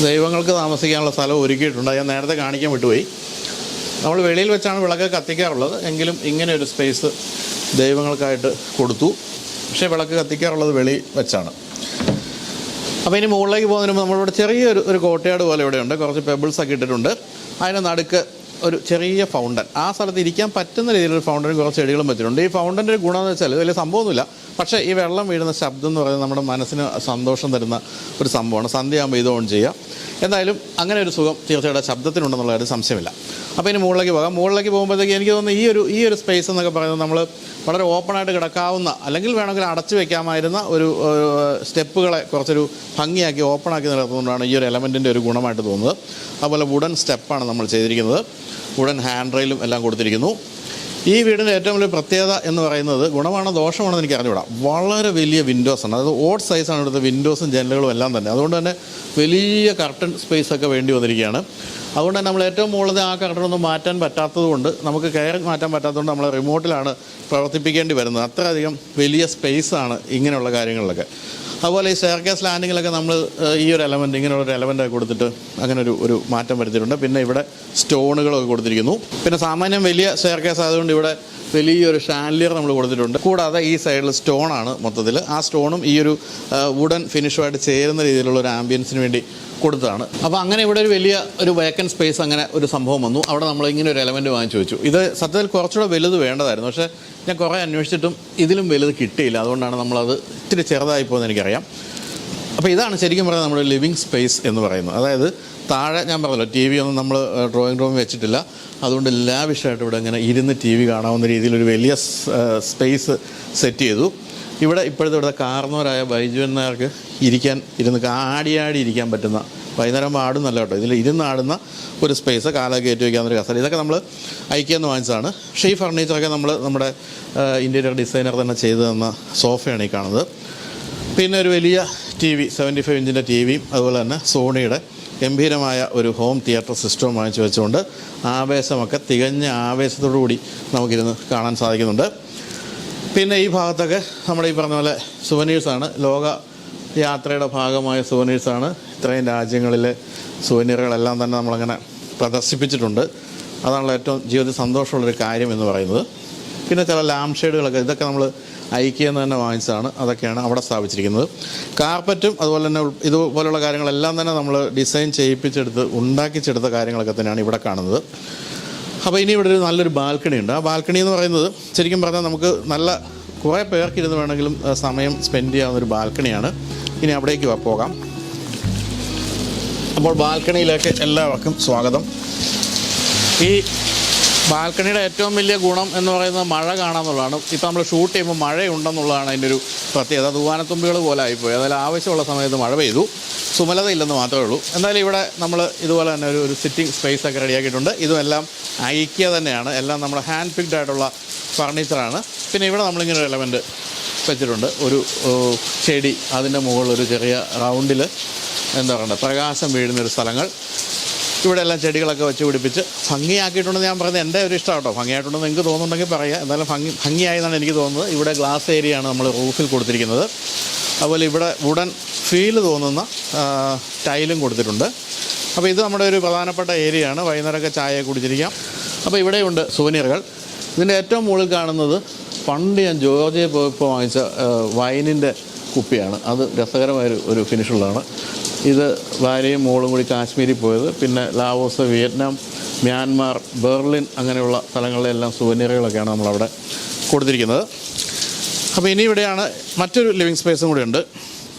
Speaker 1: ദൈവങ്ങൾക്ക് താമസിക്കാനുള്ള സ്ഥലം ഒരുക്കിയിട്ടുണ്ട്. ഞാൻ നേരത്തെ കാണിക്കാൻ വിട്ടുപോയി. നമ്മൾ വെളിയിൽ വെച്ചാണ് വിളക്ക് കത്തിക്കാറുള്ളത്. എങ്കിലും ഇങ്ങനെ ഒരു സ്പേസ് ദൈവങ്ങൾക്കായിട്ട് കൊടുത്തു. പക്ഷേ വിളക്ക് കത്തിക്കാറുള്ളത് വെളി വെച്ചാണ്. അപ്പോൾ ഇനി മുകളിലേക്ക് പോകുന്നതിന് മുമ്പ് നമ്മളിവിടെ ചെറിയൊരു ഒരു കോട്ടയാട് പോലെ ഇവിടെയുണ്ട് കുറച്ച് പെബിൾസ് ഒക്കെ ഇട്ടിട്ടുണ്ട്. അതിന്റെ നടുക്ക് ഒരു ചെറിയ ഫൗണ്ടൻ ആ സ്ഥലത്ത് ഇരിക്കാൻ പറ്റുന്ന രീതിയിലൊരു ഫൗണ്ടൻ കുറച്ച് ചെടികളും വെച്ചിട്ടുണ്ട്. ഈ ഫൗണ്ടന്റെ ഒരു ഗുണമെന്ന് വെച്ചാൽ വലിയ സംഭവമൊന്നുമില്ല. പക്ഷേ ഈ വെള്ളം വീഴുന്ന ശബ്ദം എന്ന് പറയുന്നത് നമ്മുടെ മനസ്സിന് സന്തോഷം തരുന്ന ഒരു സംഭവമാണ്. സന്ധ്യയാകുമ്പോൾ ഇത് ഓൺ ചെയ്യുക. എന്തായാലും അങ്ങനെ ഒരു സുഖം തീർച്ചയായിട്ടും ശബ്ദത്തിനുണ്ടെന്നുള്ള ഒരു സംശയമില്ല. അപ്പോൾ ഇനി മുകളിലേക്ക് പോകാം. മുകളിലേക്ക് പോകുമ്പോഴത്തേക്ക് എനിക്ക് തോന്നുന്നു ഈ ഒരു ഈ ഒരു സ്പേസ് എന്നൊക്കെ പറയുന്നത് നമ്മൾ വളരെ ഓപ്പണായിട്ട് കിടക്കാവുന്ന അല്ലെങ്കിൽ വേണമെങ്കിൽ അടച്ചു വെക്കാമായിരുന്ന ഒരു സ്റ്റെപ്പുകളെ കുറച്ചൊരു ഭംഗിയാക്കി ഓപ്പണാക്കി നിർത്തുന്നതുകൊണ്ടാണ് ഈ ഒരു എലമെന്റിന്റെ ഒരു ഗുണമായിട്ട് തോന്നുന്നത്. അതുപോലെ വുഡൻ സ്റ്റെപ്പാണ് നമ്മൾ ചെയ്തിരിക്കുന്നത്. വുഡൻ ഹാൻഡ് റെയിലും എല്ലാം കൊടുത്തിരിക്കുന്നു. ഈ വീടിന്റെ ഏറ്റവും വലിയ പ്രത്യേകത എന്ന് പറയുന്നത് ഗുണമാണോ ദോഷമാണോ എനിക്ക് അറിഞ്ഞുകൂടാ. വളരെ വലിയ വിൻഡോസ് ആണ്. അതായത് ഓഡ് സൈസാണ് ഇവിടുത്തെ വിൻഡോസും ജനലുകളും എല്ലാം തന്നെ. അതുകൊണ്ട് തന്നെ വലിയ കർട്ടൺ സ്പേസ് ഒക്കെ വേണ്ടി വന്നിരിക്കുകയാണ്. അതുകൊണ്ട് നമ്മൾ ഏറ്റവും മുകളിൽ ആ കർട്ടൺ ഒന്നും മാറ്റാൻ പറ്റാത്തതുകൊണ്ട് നമുക്ക് കയറി മാറ്റാൻ പറ്റാത്തതുകൊണ്ട് നമ്മൾ റിമോട്ടിലാണ് പ്രവർത്തിപ്പിക്കേണ്ടി വരുന്നത്. അത്രയധികം വലിയ സ്പേസാണ് ഇങ്ങനെയുള്ള കാര്യങ്ങളിലൊക്കെ. അതുപോലെ ഈ സ്റ്റെയർ കേസ് ലാൻഡിങ്ങിലൊക്കെ നമ്മൾ ഈ ഒരു എലമെന്റ് ഇങ്ങനെയുള്ള ഒരു എലമെന്റ് കൊടുത്തിട്ട് അങ്ങനെ ഒരു ഒരു മാറ്റം വരുത്തിയിട്ടുണ്ട്. പിന്നെ ഇവിടെ സ്റ്റോണുകളൊക്കെ കൊടുത്തിരിക്കുന്നു. പിന്നെ സാമാന്യം വലിയ സ്റ്റെയർ കേസ് ആയതുകൊണ്ട് ഇവിടെ വലിയൊരു ഷാൻലിയർ നമ്മൾ കൊടുത്തിട്ടുണ്ട്. കൂടാതെ ഈ സൈഡിൽ സ്റ്റോണാണ് മൊത്തത്തിൽ ആ സ്റ്റോണും ഈ ഒരു വുഡൻ ഫിനിഷുമായിട്ട് ചേരുന്ന രീതിയിലുള്ള ഒരു ആംബിയൻസിന് വേണ്ടി കൊടുത്തതാണ്. അപ്പോൾ അങ്ങനെ ഇവിടെ ഒരു വലിയ ഒരു വേക്കൻ സ്പേസ് അങ്ങനെ ഒരു സംഭവം വന്നു. അവിടെ നമ്മൾ ഇങ്ങനെ ഒരു എലമെന്റ് വാങ്ങിച്ചു വെച്ചു. ഇത് സത്യത്തിൽ കുറച്ചുകൂടെ വലുത് വേണ്ടതായിരുന്നു. പക്ഷേ ഞാൻ കുറേ അന്വേഷിച്ചിട്ടും ഇതിലും വലുത് കിട്ടിയില്ല. അതുകൊണ്ടാണ് നമ്മളത് ഇത്തിരി ചെറുതായി പോകുന്നത് എനിക്കറിയാം. അപ്പോൾ ഇതാണ് ശരിക്കും പറയുന്നത് നമ്മുടെ ലിവിങ് സ്പേസ് എന്ന് പറയുന്നത്. അതായത് താഴെ ഞാൻ പറഞ്ഞല്ലോ ടി വി ഒന്നും നമ്മൾ ഡ്രോയിങ് റൂം വെച്ചിട്ടില്ല. അതുകൊണ്ട് എല്ലാ ലാവിഷായിട്ട് ഇവിടെ ഇങ്ങനെ ഇരുന്ന് ടി വി കാണാവുന്ന രീതിയിൽ ഒരു വലിയ സ്പേസ് സെറ്റ് ചെയ്തു. ഇവിടെ ഇപ്പോഴത്തെ ഇവിടെ കാർന്നവരായ ബൈജുവൻ നായർക്ക് ഇരിക്കാൻ ഇരുന്ന് ആടിയാടി ഇരിക്കാൻ പറ്റുന്ന വൈകുന്നേരം ആടുന്നല്ല കേട്ടോ. ഇതിൽ ഇരുന്ന് ആടുന്ന ഒരു സ്പേസ് കാലൊക്കെ കയറ്റി വയ്ക്കാവുന്ന ഒരു കസേര. ഇതൊക്കെ നമ്മൾ ഐക്യെന്ന് വാങ്ങിച്ചതാണ്. പക്ഷേ ഈ ഫർണിച്ചറൊക്കെ നമ്മൾ നമ്മുടെ ഇന്റീരിയർ ഡിസൈനർ തന്നെ ചെയ്തു തന്ന സോഫയാണ് ഈ കാണുന്നത്. പിന്നെ ഒരു വലിയ ടി വി സെവന്റി ഫൈവ് ഇഞ്ചിന്റെ ടി വിയും അതുപോലെ തന്നെ സോണിയുടെ ഗംഭീരമായ ഒരു ഹോം തിയേറ്റർ സിസ്റ്റവും വാങ്ങിച്ചു വെച്ചുകൊണ്ട് ആവേശമൊക്കെ തികഞ്ഞ ആവേശത്തോടു കൂടി നമുക്കിരുന്ന് കാണാൻ സാധിക്കുന്നുണ്ട്. പിന്നെ ഈ ഭാഗത്തൊക്കെ നമ്മുടെ ഈ പറഞ്ഞ പോലെ സുവനീഴ്സാണ് ലോക യാത്രയുടെ ഭാഗമായ സുവനീഴ്സാണ് ഇത്രയും രാജ്യങ്ങളിലെ സുവനീറുകളെല്ലാം തന്നെ നമ്മളങ്ങനെ പ്രദർശിപ്പിച്ചിട്ടുണ്ട്. അതാണല്ലോ ഏറ്റവും ജീവിതത്തിൽ സന്തോഷമുള്ളൊരു കാര്യം എന്ന് പറയുന്നത്. പിന്നെ ചില ലാംപ് ഷെയ്ഡുകളൊക്കെ ഇതൊക്കെ നമ്മൾ ഐക്യെന്ന് തന്നെ വാങ്ങിച്ചതാണ്. അതൊക്കെയാണ് അവിടെ സ്ഥാപിച്ചിരിക്കുന്നത്. കാർപ്പറ്റും അതുപോലെ തന്നെ ഇതുപോലുള്ള കാര്യങ്ങളെല്ലാം തന്നെ നമ്മൾ ഡിസൈൻ ചെയ്യിപ്പിച്ചെടുത്ത് ഉണ്ടാക്കിച്ചെടുത്ത കാര്യങ്ങളൊക്കെ തന്നെയാണ് ഇവിടെ കാണുന്നത്. അപ്പോൾ ഇനി ഇവിടെ ഒരു നല്ലൊരു ബാൽക്കണി ഉണ്ട്. ആ ബാൽക്കണി എന്ന് പറയുന്നത് ശരിക്കും പറഞ്ഞാൽ നമുക്ക് നല്ല കുറേ പേർക്ക് ഇരുന്ന് വേണമെങ്കിലും സമയം സ്പെൻഡ് ചെയ്യാവുന്ന ഒരു ബാൽക്കണിയാണ്. ഇനി അവിടേക്ക് പോകാം. അപ്പോൾ ബാൽക്കണിയിലേക്ക് എല്ലാവർക്കും സ്വാഗതം. ഈ ബാൽക്കണിയുടെ ഏറ്റവും വലിയ ഗുണം എന്ന് പറയുന്നത് മഴ കാണാമെന്നുള്ളതാണ് ഇപ്പോൾ നമ്മൾ ഷൂട്ട് ചെയ്യുമ്പോൾ മഴയുണ്ടെന്നുള്ളതാണ് അതിന്റെ ഒരു പ്രത്യേകത. തൂവാനത്തുമ്പികൾ പോലെ ആയിപ്പോയി. അതായത് ആവശ്യമുള്ള സമയത്ത് മഴ പെയ്തു. സുമലത ഇല്ലെന്ന് മാത്രമേ ഉള്ളൂ. എന്നാലും ഇവിടെ നമ്മൾ ഇതുപോലെ തന്നെ ഒരു ഒരു സിറ്റിംഗ് സ്പേസ് ഒക്കെ റെഡിയാക്കിയിട്ടുണ്ട്. ഇതും എല്ലാം ഐക്യ തന്നെയാണ്. എല്ലാം നമ്മൾ ഹാൻഡ് പിക്ഡ് ആയിട്ടുള്ള ഫർണിച്ചറാണ് പിന്നെ ഇവിടെ നമ്മളിങ്ങനെ ഒരു എലമെന്റ് വെച്ചിട്ടുണ്ട്. ഒരു ചെടി. അതിന്റെ മുകളിൽ ഒരു ചെറിയ റൗണ്ടിൽ എന്താ പറയണ്ടത് പ്രകാശം വീഴുന്നൊരു സ്ഥലങ്ങൾ. ഇവിടെ എല്ലാം ചെടികളൊക്കെ വെച്ച് പിടിപ്പിച്ച് ഭംഗിയാക്കിയിട്ടുണ്ടെന്ന് ഞാൻ പറയുന്നത് എന്റെ ഒരു ഇഷ്ടം കേട്ടോ ഭംഗിയായിട്ടുണ്ടെന്ന് നിങ്ങൾക്ക് തോന്നുന്നുണ്ടെങ്കിൽ പറയാം. എന്തായാലും ഭംഗി ഭംഗിയായെന്നാണ് എനിക്ക് തോന്നുന്നത്. ഇവിടെ ഗ്ലാസ് ഏരിയയാണ് നമ്മൾ റൂഫിൽ കൊടുത്തിരിക്കുന്നത്. അതുപോലെ ഇവിടെ വുഡൻ ഫീൽ തോന്നുന്ന ടൈലും കൊടുത്തിട്ടുണ്ട്. അപ്പോൾ ഇത് നമ്മുടെ ഒരു പ്രധാനപ്പെട്ട ഏരിയയാണ്. വൈകുന്നേരമൊക്കെ ചായ കുടിച്ചിരിക്കാം. അപ്പോൾ ഇവിടെയുണ്ട് സുവനീറുകൾ. ഇതിന്റെ ഏറ്റവും മുകളിൽ കാണുന്നത് പണ്ട് ഞാൻ ജോർജിയെ പോയപ്പോൾ വാങ്ങിച്ച വൈനിന്റെ കുപ്പിയാണ്. അത് രസകരമായ ഒരു ഫിനിഷുള്ളതാണ്. ഇത് ഭാര്യയും മോളും കൂടി കാശ്മീരിൽ പോയത്. പിന്നെ ലാവോസ് വിയറ്റ്നാം മ്യാൻമാർ ബെർലിൻ അങ്ങനെയുള്ള സ്ഥലങ്ങളിലെല്ലാം സുവനീറുകളൊക്കെയാണ് നമ്മളവിടെ കൊടുത്തിരിക്കുന്നത്. അപ്പോൾ ഇനി ഇവിടെയാണ് മറ്റൊരു ലിവിങ് സ്പേസും കൂടി ഉണ്ട്.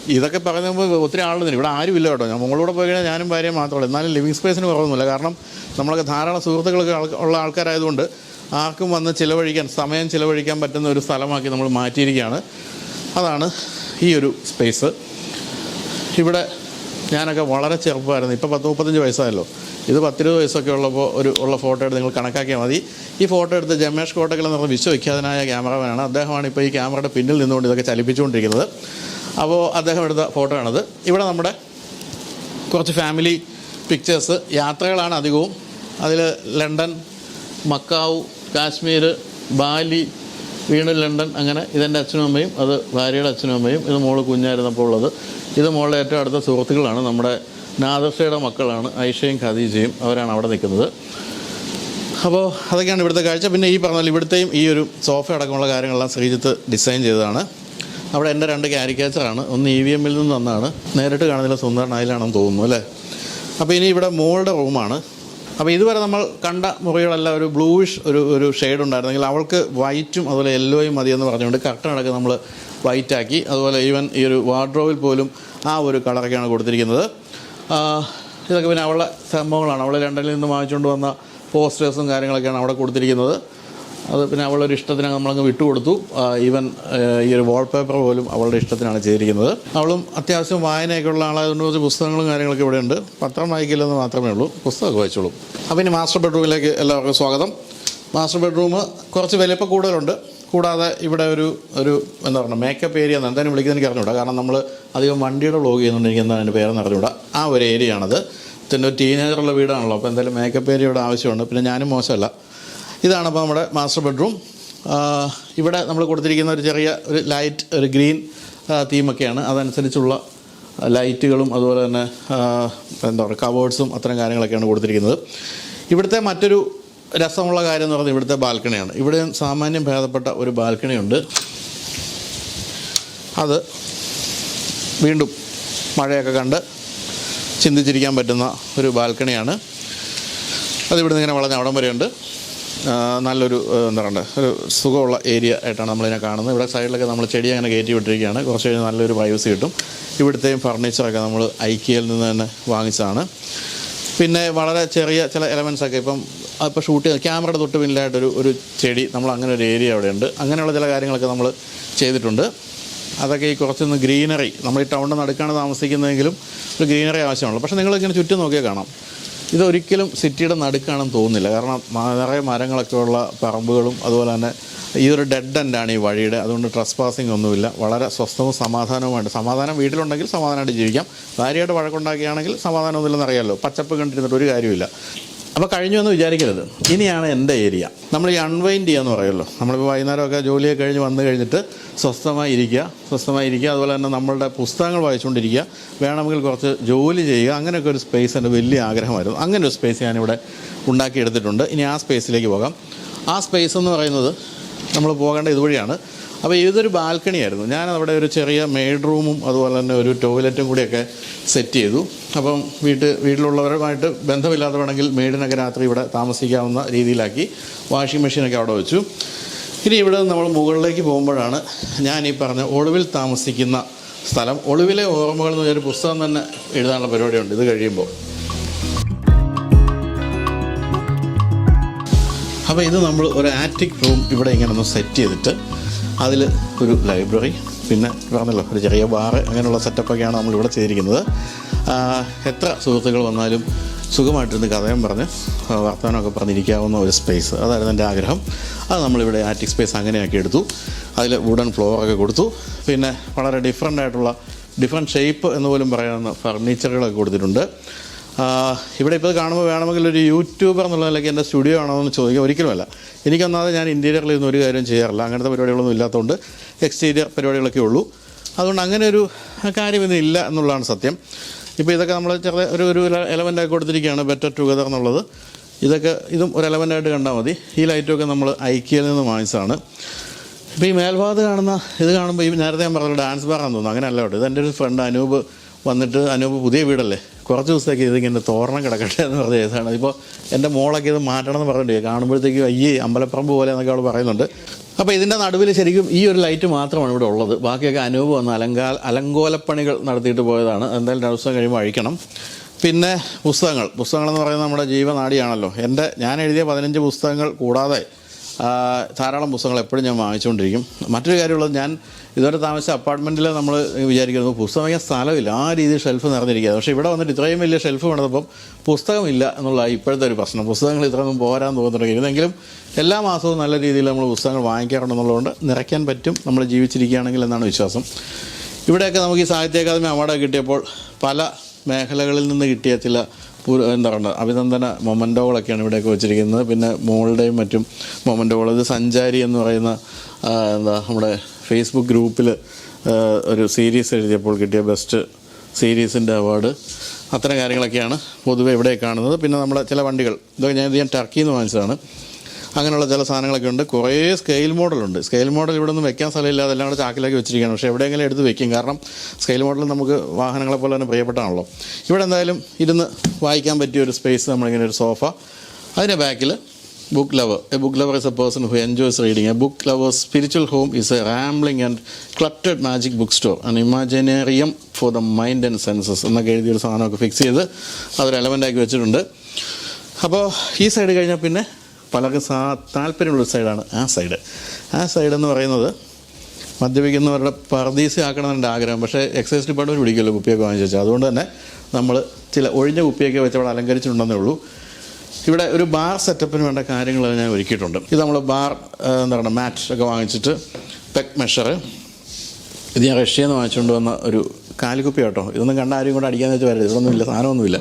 Speaker 1: ഇതൊക്കെ പറയുമ്പോൾ ഒത്തിരി ആളുണ്ട് ഇവിടെ ആരുമില്ല കേട്ടോ. ഞാൻ മുകളിലൂടെ പോയി കഴിഞ്ഞാൽ ഞാനും ഭാര്യയും മാത്രമേ എന്നാലും ലിവിങ് സ്പേസിന് കുറവൊന്നുമില്ല. കാരണം നമ്മളൊക്കെ ധാരാളം സുഹൃത്തുക്കളൊക്കെ ഉള്ള ആൾക്കാരായതുകൊണ്ട് ആർക്കും വന്ന് ചിലവഴിക്കാൻ സമയം ചിലവഴിക്കാൻ പറ്റുന്ന ഒരു സ്ഥലമാക്കി നമ്മൾ മാറ്റിയിരിക്കുകയാണ്. അതാണ് ഈ ഒരു സ്പേസ്. ഇവിടെ ഞാനൊക്കെ വളരെ ചെറുപ്പമായിരുന്നു. ഇപ്പോൾ പത്ത് മുപ്പത്തഞ്ച് വയസ്സായല്ലോ. ഇത് പത്തിരുപത് വയസ്സൊക്കെ ഉള്ളപ്പോൾ ഒരു ഉള്ള ഫോട്ടോ എടുത്ത് നിങ്ങൾ കണക്കാക്കിയാൽ മതി. ഈ ഫോട്ടോ എടുത്ത് ജമേഷ് കോട്ടക്കൽ എന്ന് പറഞ്ഞ വിശ്വവിഖ്യാതനായ ക്യാമറമാനാണ്. അദ്ദേഹമാണ് ഇപ്പോൾ ഈ ക്യാമറയുടെ പിന്നിൽ നിന്നുകൊണ്ട് ഇതൊക്കെ ചലിപ്പിച്ചുകൊണ്ടിരിക്കുന്നത്. അപ്പോൾ അദ്ദേഹം എടുത്ത ഫോട്ടോ ആണത് ഇവിടെ നമ്മുടെ കുറച്ച് ഫാമിലി പിക്ചേഴ്സ് യാത്രകളാണ് അധികവും. അതിൽ ലണ്ടൻ മക്കാവ് കാശ്മീർ ബാലി വീണ്ടും ലണ്ടൻ അങ്ങനെ ഇതെന്റെ അച്ഛനും അമ്മയും അത് ഭാര്യയുടെ അച്ഛനും അമ്മയും ഇത് മോൾ കുഞ്ഞായിരുന്നപ്പോൾ ഉള്ളത്. ഇത് മോളുടെ ഏറ്റവും അടുത്ത സുഹൃത്തുക്കളാണ്. നമ്മുടെ നാദർഷയുടെ മക്കളാണ് ഐഷയും ഖദീജയും അവരാണ് അവിടെ നിൽക്കുന്നത്. അപ്പോൾ അതൊക്കെയാണ് ഇവിടുത്തെ കാഴ്ച. പിന്നെ ഈ പറഞ്ഞാൽ ഇവിടുത്തെയും ഈ ഒരു സോഫ അടക്കമുള്ള കാര്യങ്ങളെല്ലാം ശ്രീജിത്ത് ഡിസൈൻ ചെയ്തതാണ്. അവിടെ എന്റെ രണ്ട് ക്യാരിക്കേച്ചറാണ് ഒന്ന് ഇ വി എമ്മിൽ നിന്ന് വന്നാണ്. നേരിട്ട് കാണുന്നില്ല സുന്ദരൻ തോന്നുന്നു അല്ലേ? അപ്പോൾ ഇനി ഇവിടെ മോളുടെ റൂമാണ്. അപ്പോൾ ഇതുവരെ നമ്മൾ കണ്ട മുറികളെല്ലാം ഒരു ബ്ലൂയിഷ് ഒരു ഒരു ഷെയ്ഡ് ഉണ്ടായിരുന്നെങ്കിൽ അവൾക്ക് വൈറ്റും അതുപോലെ യെല്ലോയും മതിയെന്ന് പറഞ്ഞുകൊണ്ട് കർട്ടൻ അടക്കം നമ്മൾ വൈറ്റാക്കി അതുപോലെ ഈവൻ ഈ ഒരു വാർഡ്രോവിൽ പോലും ആ ഒരു കളറൊക്കെയാണ് കൊടുത്തിരിക്കുന്നത്. ഇതൊക്കെ പിന്നെ അവളുടെ സംഭവങ്ങളാണ്. അവളെ ലണ്ടനിൽ നിന്ന് വാങ്ങിച്ചുകൊണ്ട് വന്ന പോസ്റ്റേഴ്സും കാര്യങ്ങളൊക്കെയാണ് അവിടെ കൊടുത്തിരിക്കുന്നത്. അത് പിന്നെ അവളൊരു ഇഷ്ടത്തിന് നമ്മളങ്ങ് വിട്ടുകൊടുത്തു. ഈവൻ ഈ ഒരു വാൾപേപ്പർ പോലും അവളുടെ ഇഷ്ടത്തിനാണ് ചെയ്തിരിക്കുന്നത്. അവളും അത്യാവശ്യം വായനയൊക്കെ ഉള്ള ആളായതുകൊണ്ട് കുറച്ച് പുസ്തകങ്ങളും കാര്യങ്ങളൊക്കെ ഇവിടെ ഉണ്ട്. പത്രം വായിക്കില്ലെന്ന് മാത്രമേ ഉള്ളൂ. പുസ്തകമൊക്കെ വായിച്ചോളൂ. അപ്പോൾ ഇനി മാസ്റ്റർ ബെഡ്റൂമിലേക്ക് എല്ലാവർക്കും സ്വാഗതം. മാസ്റ്റർ ബെഡ്റൂം കുറച്ച് വലിപ്പം കൂടുതലുണ്ട്. കൂടാതെ ഇവിടെ ഒരു ഒരു എന്താ പറയുക മേക്കപ്പ് ഏരിയ എന്ന് എന്തായാലും വിളിക്കുന്നത് എനിക്ക് അറിഞ്ഞൂടാ കാരണം നമ്മൾ അധികം വണ്ടിയുടെ വ്ലോഗ് ചെയ്യുന്നുണ്ട് എനിക്ക് എന്താണ് എന്റെ പേരെന്ന് അറിഞ്ഞൂടാ ആ ഒരു ഏരിയ ആണത്. പിന്നെ ഒരു ടീനേജറുള്ള വീടാണല്ലോ. അപ്പോൾ എന്തായാലും മേക്കപ്പ് ഏരിയ ഇവിടെ ആവശ്യമുണ്ട്. പിന്നെ ഞാനും മോശമല്ല. ഇതാണ് അപ്പോൾ നമ്മുടെ മാസ്റ്റർ ബെഡ്റൂം. ഇവിടെ നമ്മൾ കൊടുത്തിരിക്കുന്ന ഒരു ചെറിയ ഒരു ലൈറ്റ് ഒരു ഗ്രീൻ തീമൊക്കെയാണ് അതനുസരിച്ചുള്ള ലൈറ്റുകളും അതുപോലെ തന്നെ എന്താ പറയുക കവേഴ്സും അത്തരം കാര്യങ്ങളൊക്കെയാണ് കൊടുത്തിരിക്കുന്നത്. ഇവിടുത്തെ മറ്റൊരു രസമുള്ള കാര്യം എന്ന് പറയുന്നത് ഇവിടുത്തെ ബാൽക്കണിയാണ്. ഇവിടെ സാമാന്യം ഭേദപ്പെട്ട ഒരു ബാൽക്കണിയുണ്ട്. അത് വീണ്ടും മഴയൊക്കെ കണ്ട് ചിന്തിച്ചിരിക്കാൻ പറ്റുന്ന ഒരു ബാൽക്കണിയാണ്. അതിവിടുന്ന് ഇങ്ങനെ വളരെ അവിടം വരെയുണ്ട്. നല്ലൊരു എന്താ പറയുക ഒരു സുഖമുള്ള ഏരിയ ആയിട്ടാണ് നമ്മളിതിനെ കാണുന്നത്. ഇവിടെ സൈഡിലൊക്കെ നമ്മൾ ചെടി അങ്ങനെ കയറ്റി വിട്ടിരിക്കുകയാണ്. കുറച്ച് കഴിഞ്ഞാൽ നല്ലൊരു പ്രൈവസി കിട്ടും. ഇവിടുത്തെയും ഫർണിച്ചറൊക്കെ നമ്മൾ ഐക്കിയയിൽ നിന്ന് തന്നെ വാങ്ങിച്ചതാണ്. പിന്നെ വളരെ ചെറിയ ചില എലമെൻസ് ഒക്കെ ഇപ്പം ഇപ്പോൾ ഷൂട്ട് ചെയ്ത് ക്യാമറയുടെ തൊട്ട് പിന്നിലായിട്ടൊരു ഒരു ചെടി നമ്മൾ അങ്ങനെ ഒരു ഏരിയ അവിടെയുണ്ട് അങ്ങനെയുള്ള ചില കാര്യങ്ങളൊക്കെ നമ്മൾ ചെയ്തിട്ടുണ്ട്. അതൊക്കെ ഈ കുറച്ചൊന്ന് ഗ്രീനറി നമ്മൾ ഈ ടൗണിന്റെ നടുക്കാണ് താമസിക്കുന്നതെങ്കിലും ഒരു ഗ്രീനറി ആവശ്യമുള്ളൂ. പക്ഷേ നിങ്ങളിങ്ങനെ ചുറ്റും നോക്കിയാൽ കാണാം. ഇതൊരിക്കലും സിറ്റിയുടെ നടുക്കാണെന്ന് തോന്നുന്നില്ല. കാരണം നിറയെ മരങ്ങളൊക്കെ ഉള്ള പറമ്പുകളും അതുപോലെ തന്നെ ഒരു ഡെഡ് എൻഡാണ് ഈ വഴിയുടെ. അതുകൊണ്ട് ട്രസ് പാസിംഗ് ഒന്നുമില്ല. വളരെ സ്വസ്ഥവും സമാധാനവുമായിട്ട് സമാധാനം വീട്ടിലുണ്ടെങ്കിൽ സമാധാനമായിട്ട് ജീവിക്കാം. ഭാര്യയായിട്ട് വഴക്കുണ്ടാക്കുകയാണെങ്കിൽ സമാധാനമൊന്നുമില്ലെന്ന് അറിയാമല്ലോ പച്ചപ്പ് കണ്ടിരുന്നിട്ട് ഒരു കാര്യമില്ല അപ്പോൾ കഴിഞ്ഞു എന്ന് വിചാരിക്കരുത്. ഇനിയാണ് എന്റെ ഏരിയ. നമ്മൾ ഈ അൺവൈൻഡ് ചെയ്യുക എന്ന് പറയുമല്ലോ. നമ്മളിപ്പോൾ വൈകുന്നേരമൊക്കെ ജോലിയൊക്കെ കഴിഞ്ഞ് വന്നു കഴിഞ്ഞിട്ട് സ്വസ്ഥമായി ഇരിക്കുക സ്വസ്ഥമായി ഇരിക്കുക അതുപോലെ തന്നെ നമ്മളുടെ പുസ്തകങ്ങൾ വായിച്ചുകൊണ്ടിരിക്കുക വേണമെങ്കിൽ കുറച്ച് ജോലി ചെയ്യുക അങ്ങനെയൊക്കെ ഒരു സ്പേസ് എന്റെ വലിയ ആഗ്രഹമായിരുന്നു. അങ്ങനെ ഒരു സ്പേസ് ഞാനിവിടെ ഉണ്ടാക്കിയെടുത്തിട്ടുണ്ട്. ഇനി ആ സ്പേസിലേക്ക് പോകാം. ആ സ്പേസ് എന്ന് പറയുന്നത് നമ്മൾ പോകേണ്ട ഇതുവഴിയാണ്. അപ്പോൾ ഇതൊരു ബാൽക്കണി ആയിരുന്നു. ഞാൻ അവിടെ ഒരു ചെറിയ മെയ്ഡ് റൂമും അതുപോലെ തന്നെ ഒരു ടോയ്ലറ്റും കൂടിയൊക്കെ സെറ്റ് ചെയ്തു. അപ്പം വീട്ട് വീട്ടിലുള്ളവരുമായിട്ട് ബന്ധമില്ലാതെ വേണമെങ്കിൽ മെയ്ഡിനൊക്കെ രാത്രി ഇവിടെ താമസിക്കാവുന്ന രീതിയിലാക്കി വാഷിംഗ് മെഷീനൊക്കെ അവിടെ വെച്ചു. ഇനി ഇവിടെ നമ്മൾ മുകളിലേക്ക് പോകുമ്പോഴാണ് ഞാൻ ഈ പറഞ്ഞ ഒളിവിൽ താമസിക്കുന്ന സ്ഥലം. ഒളിവിലെ ഓർമ്മകൾ എന്ന് പറഞ്ഞൊരു പുസ്തകം തന്നെ എഴുതാനുള്ള പരിപാടിയുണ്ട്. ഇത് കഴിയുമ്പോൾ. അപ്പോൾ ഇത് നമ്മൾ ഒരു ആറ്റിക് റൂം ഇവിടെ ഇങ്ങനെ ഒന്ന് സെറ്റ് ചെയ്തിട്ട് അതിൽ ഒരു ലൈബ്രറി പിന്നെ പറഞ്ഞല്ലോ ഒരു ചെറിയ ബാറ് അങ്ങനെയുള്ള സെറ്റപ്പൊക്കെയാണ് നമ്മളിവിടെ ചെയ്തിരിക്കുന്നത്. എത്ര സുഹൃത്തുക്കൾ വന്നാലും സുഖമായിട്ടിരുന്ന് കഥയും പറഞ്ഞ് വർത്തമാനമൊക്കെ പറഞ്ഞിരിക്കാവുന്ന ഒരു സ്പേസ് അതായിരുന്നു എന്റെ ആഗ്രഹം. അത് നമ്മളിവിടെ ആറ്റിക് സ്പേസ് അങ്ങനെയാക്കി എടുത്തു. അതിൽ വുഡൻ ഫ്ലോറൊക്കെ കൊടുത്തു. പിന്നെ വളരെ ഡിഫറെന്റ് ആയിട്ടുള്ള ഡിഫറെന്റ് ഷേപ്പ് എന്ന് പോലും പറയാവുന്ന ഫർണിച്ചറുകളൊക്കെ കൊടുത്തിട്ടുണ്ട്. ഇവിടെ ഇപ്പോൾ കാണുമ്പോൾ വേണമെങ്കിൽ ഒരു യൂട്യൂബർ എന്നുള്ള നിലയ്ക്ക് എന്റെ സ്റ്റുഡിയോ ആണോ എന്ന് ചോദിക്കുക ഒരിക്കലുമല്ല. എനിക്കൊന്നാമത് ഞാൻ ഇന്റീരിയറിൽ ഇരുന്ന് ഒരു കാര്യം ചെയ്യാറില്ല. അങ്ങനത്തെ പരിപാടികളൊന്നും ഇല്ലാത്തതുകൊണ്ട് എക്സ്റ്റീരിയർ പരിപാടികളൊക്കെ ഉള്ളൂ. അതുകൊണ്ട് അങ്ങനെ ഒരു കാര്യം എന്നുള്ളതാണ് സത്യം. ഇപ്പോൾ ഇതൊക്കെ നമ്മൾ ചെറിയ ഒരു ഒരു എലമെന്റാക്കി കൊടുത്തിരിക്കുകയാണ് ബെറ്റർ ടുഗദർ എന്നുള്ളത്. ഇതൊക്കെ ഇതും ഒരു എലമെന്റായിട്ട് കണ്ടാൽ മതി. ഈ ലൈറ്റൊക്കെ നമ്മൾ ഐക്യയിൽ നിന്ന് വാങ്ങിച്ചതാണ്. ഇപ്പോൾ ഈ മേൽഭാഗത്ത് കാണുന്ന ഇത് കാണുമ്പോൾ ഈ നേരത്തെ ഞാൻ പറഞ്ഞ ഡാൻസ് ബാറാന്ന് തോന്നുന്നു. അങ്ങനെയല്ല കേട്ടോ. ഇത് എന്റെ ഒരു ഫ്രണ്ട് അനൂപ് വന്നിട്ട് അനൂപ് പുതിയ വീടല്ലേ? കുറച്ച് ദിവസത്തേക്ക് ഇതിങ്ങനെ തോരണം കിടക്കട്ടെ എന്ന് പറഞ്ഞ കേസാണ്. ഇപ്പോൾ എന്റെ മോളൊക്കെ ഇത് മാറ്റണം എന്ന് പറഞ്ഞിട്ട് കാണുമ്പോഴത്തേക്ക് അയ്യേ അമ്പലപ്പറമ്പ് പോലെ എന്നൊക്കെ അവൾ പറയുന്നുണ്ട്. അപ്പോൾ ഇതിന്റെ നടുവിൽ ശരിക്കും ഈ ഒരു ലൈറ്റ് മാത്രമാണ് ഇവിടെ ഉള്ളത്. ബാക്കിയൊക്കെ അനൂപ് വന്ന് അലങ്കാ അലങ്കോലപ്പണികൾ നടത്തിയിട്ട് പോയതാണ്. എന്തായാലും രണ്ട് ദിവസം കഴിയുമ്പോൾ അഴിക്കണം. പിന്നെ പുസ്തകങ്ങൾ. പുസ്തകങ്ങളെന്ന് പറയുന്നത് നമ്മുടെ ജീവനാടിയാണല്ലോ. എന്റെ ഞാൻ എഴുതിയ പതിനഞ്ച് പുസ്തകങ്ങൾ കൂടാതെ ധാരാളം പുസ്തകങ്ങൾ എപ്പോഴും ഞാൻ വാങ്ങിച്ചുകൊണ്ടിരിക്കും. മറ്റൊരു കാര്യമുള്ളത് ഞാൻ ഇതുവരെ താമസിച്ച അപ്പാർട്ട്മെന്റിൽ നമ്മൾ വിചാരിക്കുന്നു പുസ്തകം വയ്ക്കാൻ സ്ഥലമില്ല. ആ രീതിയിൽ ഷെൽഫ് നിറഞ്ഞിരിക്കുക പക്ഷേ ഇവിടെ വന്നിട്ട് ഇത്രയും വലിയ ഷെൽഫ് വേണ്ടപ്പം പുസ്തകമില്ല എന്നുള്ള ഇപ്പോഴത്തെ ഒരു പ്രശ്നം. പുസ്തകങ്ങൾ ഇത്രയൊന്നും പോരാൻ തോന്നിയിരുന്നെങ്കിലും എല്ലാ മാസവും നല്ല രീതിയിൽ നമ്മൾ പുസ്തകങ്ങൾ വാങ്ങിക്കാറുണ്ടെന്നുള്ളതുകൊണ്ട് നിറയ്ക്കാൻ പറ്റും. നമ്മൾ ജീവിച്ചിരിക്കുകയാണെങ്കിൽ എന്നാണ് വിശ്വാസം. ഇവിടെയൊക്കെ നമുക്ക് ഈ സാഹിത്യ അക്കാദമി അവാർഡ് കിട്ടിയപ്പോൾ പല മേഖലകളിൽ നിന്ന് കിട്ടിയ ചില എന്താ പറയുക അഭിനന്ദന മൊമന്റോകളൊക്കെയാണ് ഇവിടെയൊക്കെ വെച്ചിരിക്കുന്നത്. പിന്നെ മോളുടെയും മറ്റും മൊമന്റോകൾ ഇത് സഞ്ചാരി എന്ന് പറയുന്ന എന്താ നമ്മുടെ ഫേസ്ബുക്ക് ഗ്രൂപ്പിൽ ഒരു സീരീസ് എഴുതിയപ്പോൾ കിട്ടിയ ബെസ്റ്റ് സീരീസിന്റെ അവാർഡ്. അത്തരം കാര്യങ്ങളൊക്കെയാണ് പൊതുവെ ഇവിടെ കാണുന്നത്. പിന്നെ നമ്മുടെ ചില വണ്ടികൾ. ഇതൊക്കെ ഞാൻ ഇത് ഞാൻ ടർക്കിയിൽ നിന്ന് വാങ്ങിച്ചതാണ്. അങ്ങനെയുള്ള ചില സാധനങ്ങളൊക്കെ ഉണ്ട്. കുറേ സ്കെയിൽ മോഡലുണ്ട് സ്കെയിൽ മോഡൽ ഇവിടെ ഒന്നും വെക്കാൻ സ്ഥലമില്ല അതെല്ലാം കൂടെ ചാക്കിലാക്കി വെച്ചിരിക്കുകയാണ്. പക്ഷേ എവിടെയെങ്കിലും എടുത്ത് വെക്കും. കാരണം സ്കെയിൽ മോഡൽ നമുക്ക് വാഹനങ്ങളെ പോലെ തന്നെ പ്രിയപ്പെട്ടാണല്ലോ. ഇവിടെ എന്തായാലും ഇരുന്ന് വായിക്കാൻ പറ്റിയ ഒരു സ്പേസ് നമ്മളിങ്ങനെ ഒരു സോഫ അതിന്റെ ബാക്കിൽ book lover a book lover is a person who enjoys reading a book lover spiritual home is a rambling and cluttered magic book store and imaginarium for the mind and senses എന്നൊക്കെ എഴുതിയൊരു സാധനമൊക്കെ fix ചെയ്ത് അതൊരു എലമെന്റാക്കി വെച്ചിട്ടുണ്ട്. അപ്പോൾ ഈ side കഴിഞ്ഞാൽ പിന്നെ പലർക്കും സാ താല്പര്യമുള്ള സൈഡാണ് ആ സൈഡ്. ആ സൈഡ് എന്ന് പറയുന്നത് മദ്യപിക്കുന്നവരുടെ പർദീസി ആക്കണമെന്ന് എന്റെ ആഗ്രഹം. പക്ഷേ എക്സൈസ് ഡിപ്പാർട്ട്മെന്റ് പിടിക്കുമല്ലോ കുപ്പിയൊക്കെ വാങ്ങിച്ചു അതുകൊണ്ട് തന്നെ നമ്മൾ ചില ഒഴിഞ്ഞ കുപ്പിയൊക്കെ വെച്ച് അവിടെ അലങ്കരിച്ചിട്ടുണ്ടെന്നേ ഉള്ളൂ. ഇവിടെ ഒരു ബാർ സെറ്റപ്പിന് വേണ്ട കാര്യങ്ങൾ ഞാൻ ഒരുക്കിയിട്ടുണ്ട്. ഇത് നമ്മൾ ബാർ എന്താ പറയുക മാറ്റ് ഒക്കെ വാങ്ങിച്ചിട്ട് പെക് മെഷർ ഇത് ഞാൻ റഷ്യയിൽ നിന്ന് വാങ്ങിച്ചുകൊണ്ട് വന്ന ഒരു കാലിക്കുപ്പി കേട്ടോ ഇതൊന്നും കണ്ട ആരും കൂടെ അടിക്കാന്ന് വെച്ച് വരരുത്. ഇതൊന്നുമില്ല സാധനമൊന്നുമില്ല.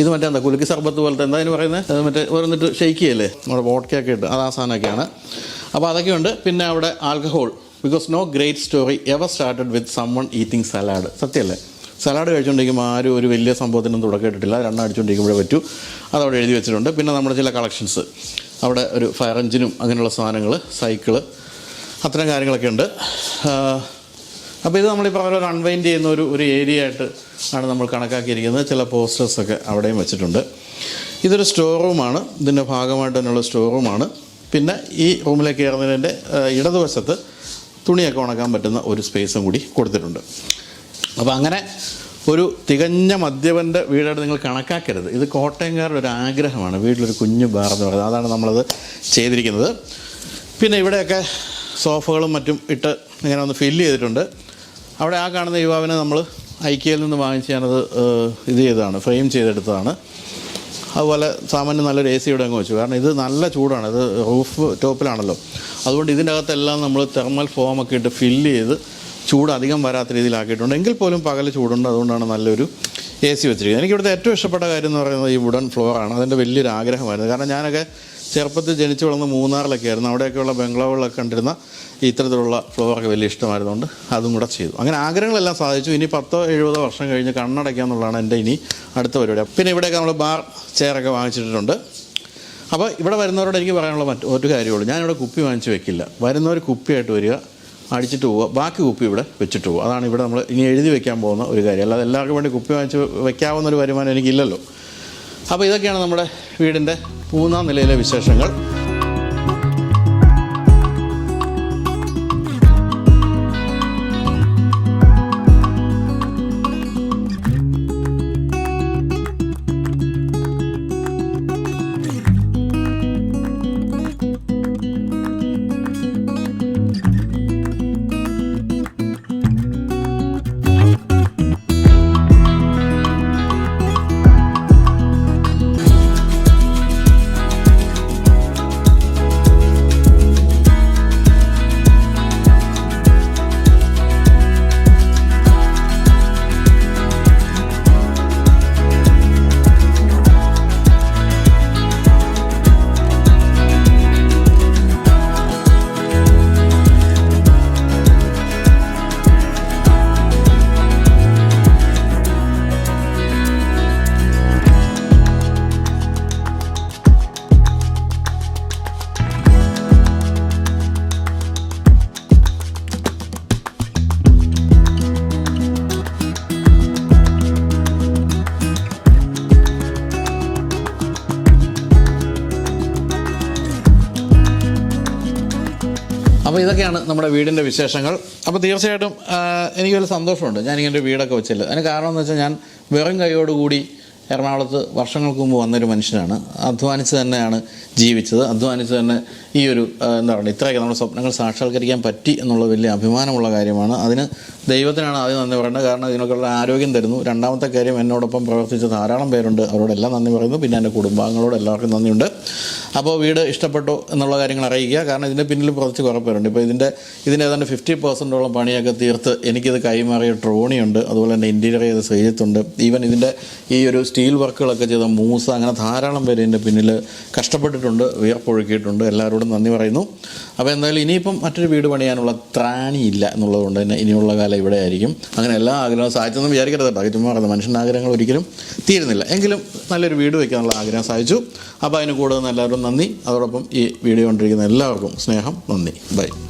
Speaker 1: ഇത് മറ്റേ എന്താ കുലുക്കി സർബത്ത് പോലത്തെ എന്താ അതിന് പറയുന്നത് മറ്റേ ഓരോന്നിട്ട് ഷെയ്ക്ക് ചെയ്യല്ലേ? നമ്മുടെ വോട്ടൊക്കെ ഇട്ട്. അത് ആ സാധനമൊക്കെയാണ്. അപ്പോൾ അതൊക്കെയുണ്ട് പിന്നെ അവിടെ alcohol because no great story ever started with someone eating salad സത്യമല്ലേ? സലാഡ് കഴിച്ചുകൊണ്ടിരിക്കുമ്പോൾ ആരും ഒരു വലിയ സംഭവത്തിനും തുടക്കം ഇട്ടിട്ടില്ല. രണ്ടെണ്ണം അടിച്ചുകൊണ്ടിരിക്കുമ്പോഴേ പറ്റൂ. അതവിടെ എഴുതി വെച്ചിട്ടുണ്ട്. പിന്നെ നമ്മുടെ ചില കളക്ഷൻസ് അവിടെ ഒരു ഫയർ എഞ്ചിനും അങ്ങനെയുള്ള സാധനങ്ങൾ സൈക്കിൾ അത്തരം കാര്യങ്ങളൊക്കെ ഉണ്ട്. അപ്പോൾ ഇത് നമ്മളിപ്പോൾ ഒരു അൺവൈൻഡ് ചെയ്യുന്ന ഒരു ഒരു ഏരിയ ആയിട്ട് ആണ് നമ്മൾ കണക്കാക്കിയിരിക്കുന്നത്. ചില പോസ്റ്റേഴ്സൊക്കെ അവിടെയും വെച്ചിട്ടുണ്ട്. ഇതൊരു സ്റ്റോർ റൂമാണ് ഇതിന്റെ ഭാഗമായിട്ട് തന്നെയുള്ള സ്റ്റോർ റൂമാണ് പിന്നെ ഈ റൂമിലേക്ക് കയറുന്നതിന്റെ ഇടതുവശത്ത് തുണിയൊക്കെ ഉണക്കാൻ പറ്റുന്ന ഒരു സ്പേസും കൂടി കൊടുത്തിട്ടുണ്ട്. അപ്പോൾ അങ്ങനെ ഒരു തികഞ്ഞ മദ്യപന്റെ വീടായിട്ട് നിങ്ങൾ കണക്കാക്കരുത്. ഇത് കോട്ടയംകാരുടെ ഒരു ആഗ്രഹമാണ്. വീട്ടിലൊരു കുഞ്ഞു ബാർ എന്ന് പറയുന്നത്. അതാണ് നമ്മളത് ചെയ്തിരിക്കുന്നത്. പിന്നെ ഇവിടെയൊക്കെ സോഫകളും മറ്റും ഇട്ട് ഇങ്ങനെ ഒന്ന് ഫില്ല് ചെയ്തിട്ടുണ്ട്. അവിടെ ആ കാണുന്ന യുവാവിനെ നമ്മൾ ഐക്യയിൽ നിന്ന് വാങ്ങിച്ച് ഞാനത് ഇത് ചെയ്തതാണ് ഫ്രെയിം ചെയ്തെടുത്തതാണ്. അതുപോലെ സാമാന്യം നല്ലൊരു എ സി ഇവിടെ അങ്ങ് വെച്ചു. കാരണം ഇത് നല്ല ചൂടാണ് ഇത് റൂഫ് ടോപ്പിലാണല്ലോ. അതുകൊണ്ട് ഇതിന്റെ അകത്തെല്ലാം നമ്മൾ തെർമൽ ഫോമൊക്കെ ഇട്ട് ഫില്ല് ചെയ്ത് ചൂട് അധികം വരാത്ത രീതിയിലാക്കിയിട്ടുണ്ട്. എങ്കിൽ പോലും പകൽ ചൂടുണ്ട് അതുകൊണ്ടാണ് നല്ലൊരു എ സി വെച്ചിരിക്കുന്നത്. എനിക്കിവിടുത്തെ ഏറ്റവും ഇഷ്ടപ്പെട്ട കാര്യം എന്ന് പറയുന്നത് ഈ വുഡൻ ഫ്ലോറാണ്. അതെന്റെ വലിയൊരു ആഗ്രഹമായിരുന്നു. കാരണം ഞാനൊക്കെ ചെറുപ്പത്തിൽ ജനിച്ചു വളർന്ന മൂന്നാറിലൊക്കെ ആയിരുന്നു അവിടെയൊക്കെയുള്ള ബംഗ്ലാവുകളിലൊക്കെ കണ്ടിരുന്ന ഇത്തരത്തിലുള്ള ഫ്ലോറൊക്കെ വലിയ ഇഷ്ടമായിരുന്നുകൊണ്ട് അതും കൂടെ ചെയ്തു. അങ്ങനെ ആഗ്രഹങ്ങളെല്ലാം സാധിച്ചു. ഇനി പത്തോ എഴുപതോ വർഷം കഴിഞ്ഞ് കണ്ണടയ്ക്കുക എന്നുള്ളതാണ് എന്റെ ഇനി അടുത്ത പരിപാടി. പിന്നെ ഇവിടെയൊക്കെ നമ്മൾ ബാർ ചെയറൊക്കെ വാങ്ങിച്ചിട്ടുണ്ട്. അപ്പോൾ ഇവിടെ വരുന്നവരോട് എനിക്ക് പറയാനുള്ള മറ്റു ഒരു കാര്യമുള്ളൂ ഞാനിവിടെ കുപ്പി വാങ്ങിച്ച് വെക്കില്ല. വരുന്നവർ കുപ്പിയായിട്ട് വരിക അടിച്ചിട്ട് പോവുക. ബാക്കി കുപ്പി ഇവിടെ വെച്ചിട്ട് പോവുക. അതാണ് ഇവിടെ നമ്മൾ ഇനി എഴുതി വെക്കാൻ പോകുന്ന ഒരു കാര്യം. അല്ലാതെ എല്ലാവർക്കും വേണ്ടി കുപ്പി വാങ്ങിച്ച് വെക്കാവുന്ന ഒരു വരുമാനം എനിക്കില്ലല്ലോ. അപ്പോൾ ഇതൊക്കെയാണ് നമ്മുടെ വീടിന്റെ മൂന്നാം നിലയിലെ വിശേഷങ്ങൾ. അപ്പോൾ ഇതൊക്കെയാണ് നമ്മുടെ വീടിന്റെ വിശേഷങ്ങൾ. അപ്പോൾ തീർച്ചയായിട്ടും എനിക്ക് എനിക്കൊരു സന്തോഷമുണ്ട്. ഞാനിങ്ങനെ ഒരു വീടൊക്കെ വെച്ചില്ല. അതിന് കാരണം എന്ന് വെച്ചാൽ ഞാൻ വെറും കൈയോടുകൂടി എറണാകുളത്ത് വർഷങ്ങൾക്ക് മുമ്പ് വന്നൊരു മനുഷ്യനാണ്. അധ്വാനിച്ച് തന്നെയാണ് ജീവിച്ചത്. അധ്വാനിച്ച് തന്നെ ഈ ഒരു എന്താ പറയുക ഇത്രയൊക്കെ നമ്മുടെ സ്വപ്നങ്ങൾ സാക്ഷാത്കരിക്കാൻ പറ്റി എന്നുള്ള വലിയ അഭിമാനമുള്ള കാര്യമാണ്. അതിന് ദൈവത്തിനാണ് ആദ്യം നന്ദി പറയേണ്ടത്. കാരണം ഇതിനൊക്കെയുള്ള ആരോഗ്യം തരുന്നു. രണ്ടാമത്തെ കാര്യം എന്നോടൊപ്പം പ്രവർത്തിച്ച ധാരാളം പേരുണ്ട്. അവരോടെല്ലാം നന്ദി പറയുന്നു. പിന്നെ എന്റെ കുടുംബാംഗങ്ങളോട് എല്ലാവർക്കും നന്ദിയുണ്ട്. അപ്പോൾ വീട് ഇഷ്ടപ്പെട്ടു എന്നുള്ള കാര്യങ്ങൾ അറിയിക്കുക. കാരണം ഇതിന്റെ പിന്നിൽ കുറച്ച് കുറേ പേരുണ്ട്. ഇപ്പോൾ ഇതിന്റെ ഇതിന്റെ ഏതാണ്ട് ഫിഫ്റ്റി പെർസെന്റോളം പണിയൊക്കെ തീർത്ത് എനിക്കിത് കൈമാറിയ ട്രോണിയുണ്ട് അതുപോലെ തന്നെ ഇന്റീരിയർ ചെയ്ത ശ്രീജിത്തുണ്ട് ഈവൻ ഇതിന്റെ ഈ ഒരു സ്റ്റീൽ വർക്കുകളൊക്കെ ചെയ്ത മൂസ അങ്ങനെ ധാരാളം പേര് ഇതിന്റെ പിന്നിൽ കഷ്ടപ്പെട്ടിട്ടുണ്ട് വിയർപ്പൊഴുക്കിയിട്ടുണ്ട്. എല്ലാവരോടും നന്ദി പറയുന്നു. അപ്പോൾ എന്തായാലും ഇനിയിപ്പം മറ്റൊരു വീട് പണിയാനുള്ള ത്രാണിയില്ല എന്നുള്ളതുകൊണ്ട് തന്നെ ഇനിയുള്ള കാലം ഇവിടെ ആയിരിക്കും. അങ്ങനെ എല്ലാ ആഗ്രഹവും സാധിച്ചെന്ന് വിചാരിക്കരുത് കേട്ടോ. ചുമ്മാ മനുഷ്യന്റെ ആഗ്രഹങ്ങൾ ഒരിക്കലും തീരുന്നില്ല. എങ്കിലും നല്ലൊരു വീട് വയ്ക്കാനുള്ള ആഗ്രഹം സാധിച്ചു. അപ്പോൾ അതിന് കൂടുതൽ എല്ലാവരും നന്ദി. അതോടൊപ്പം ഈ വീഡിയോ കണ്ടിരിക്കുന്ന എല്ലാവർക്കും സ്നേഹം നന്ദി. ബൈ.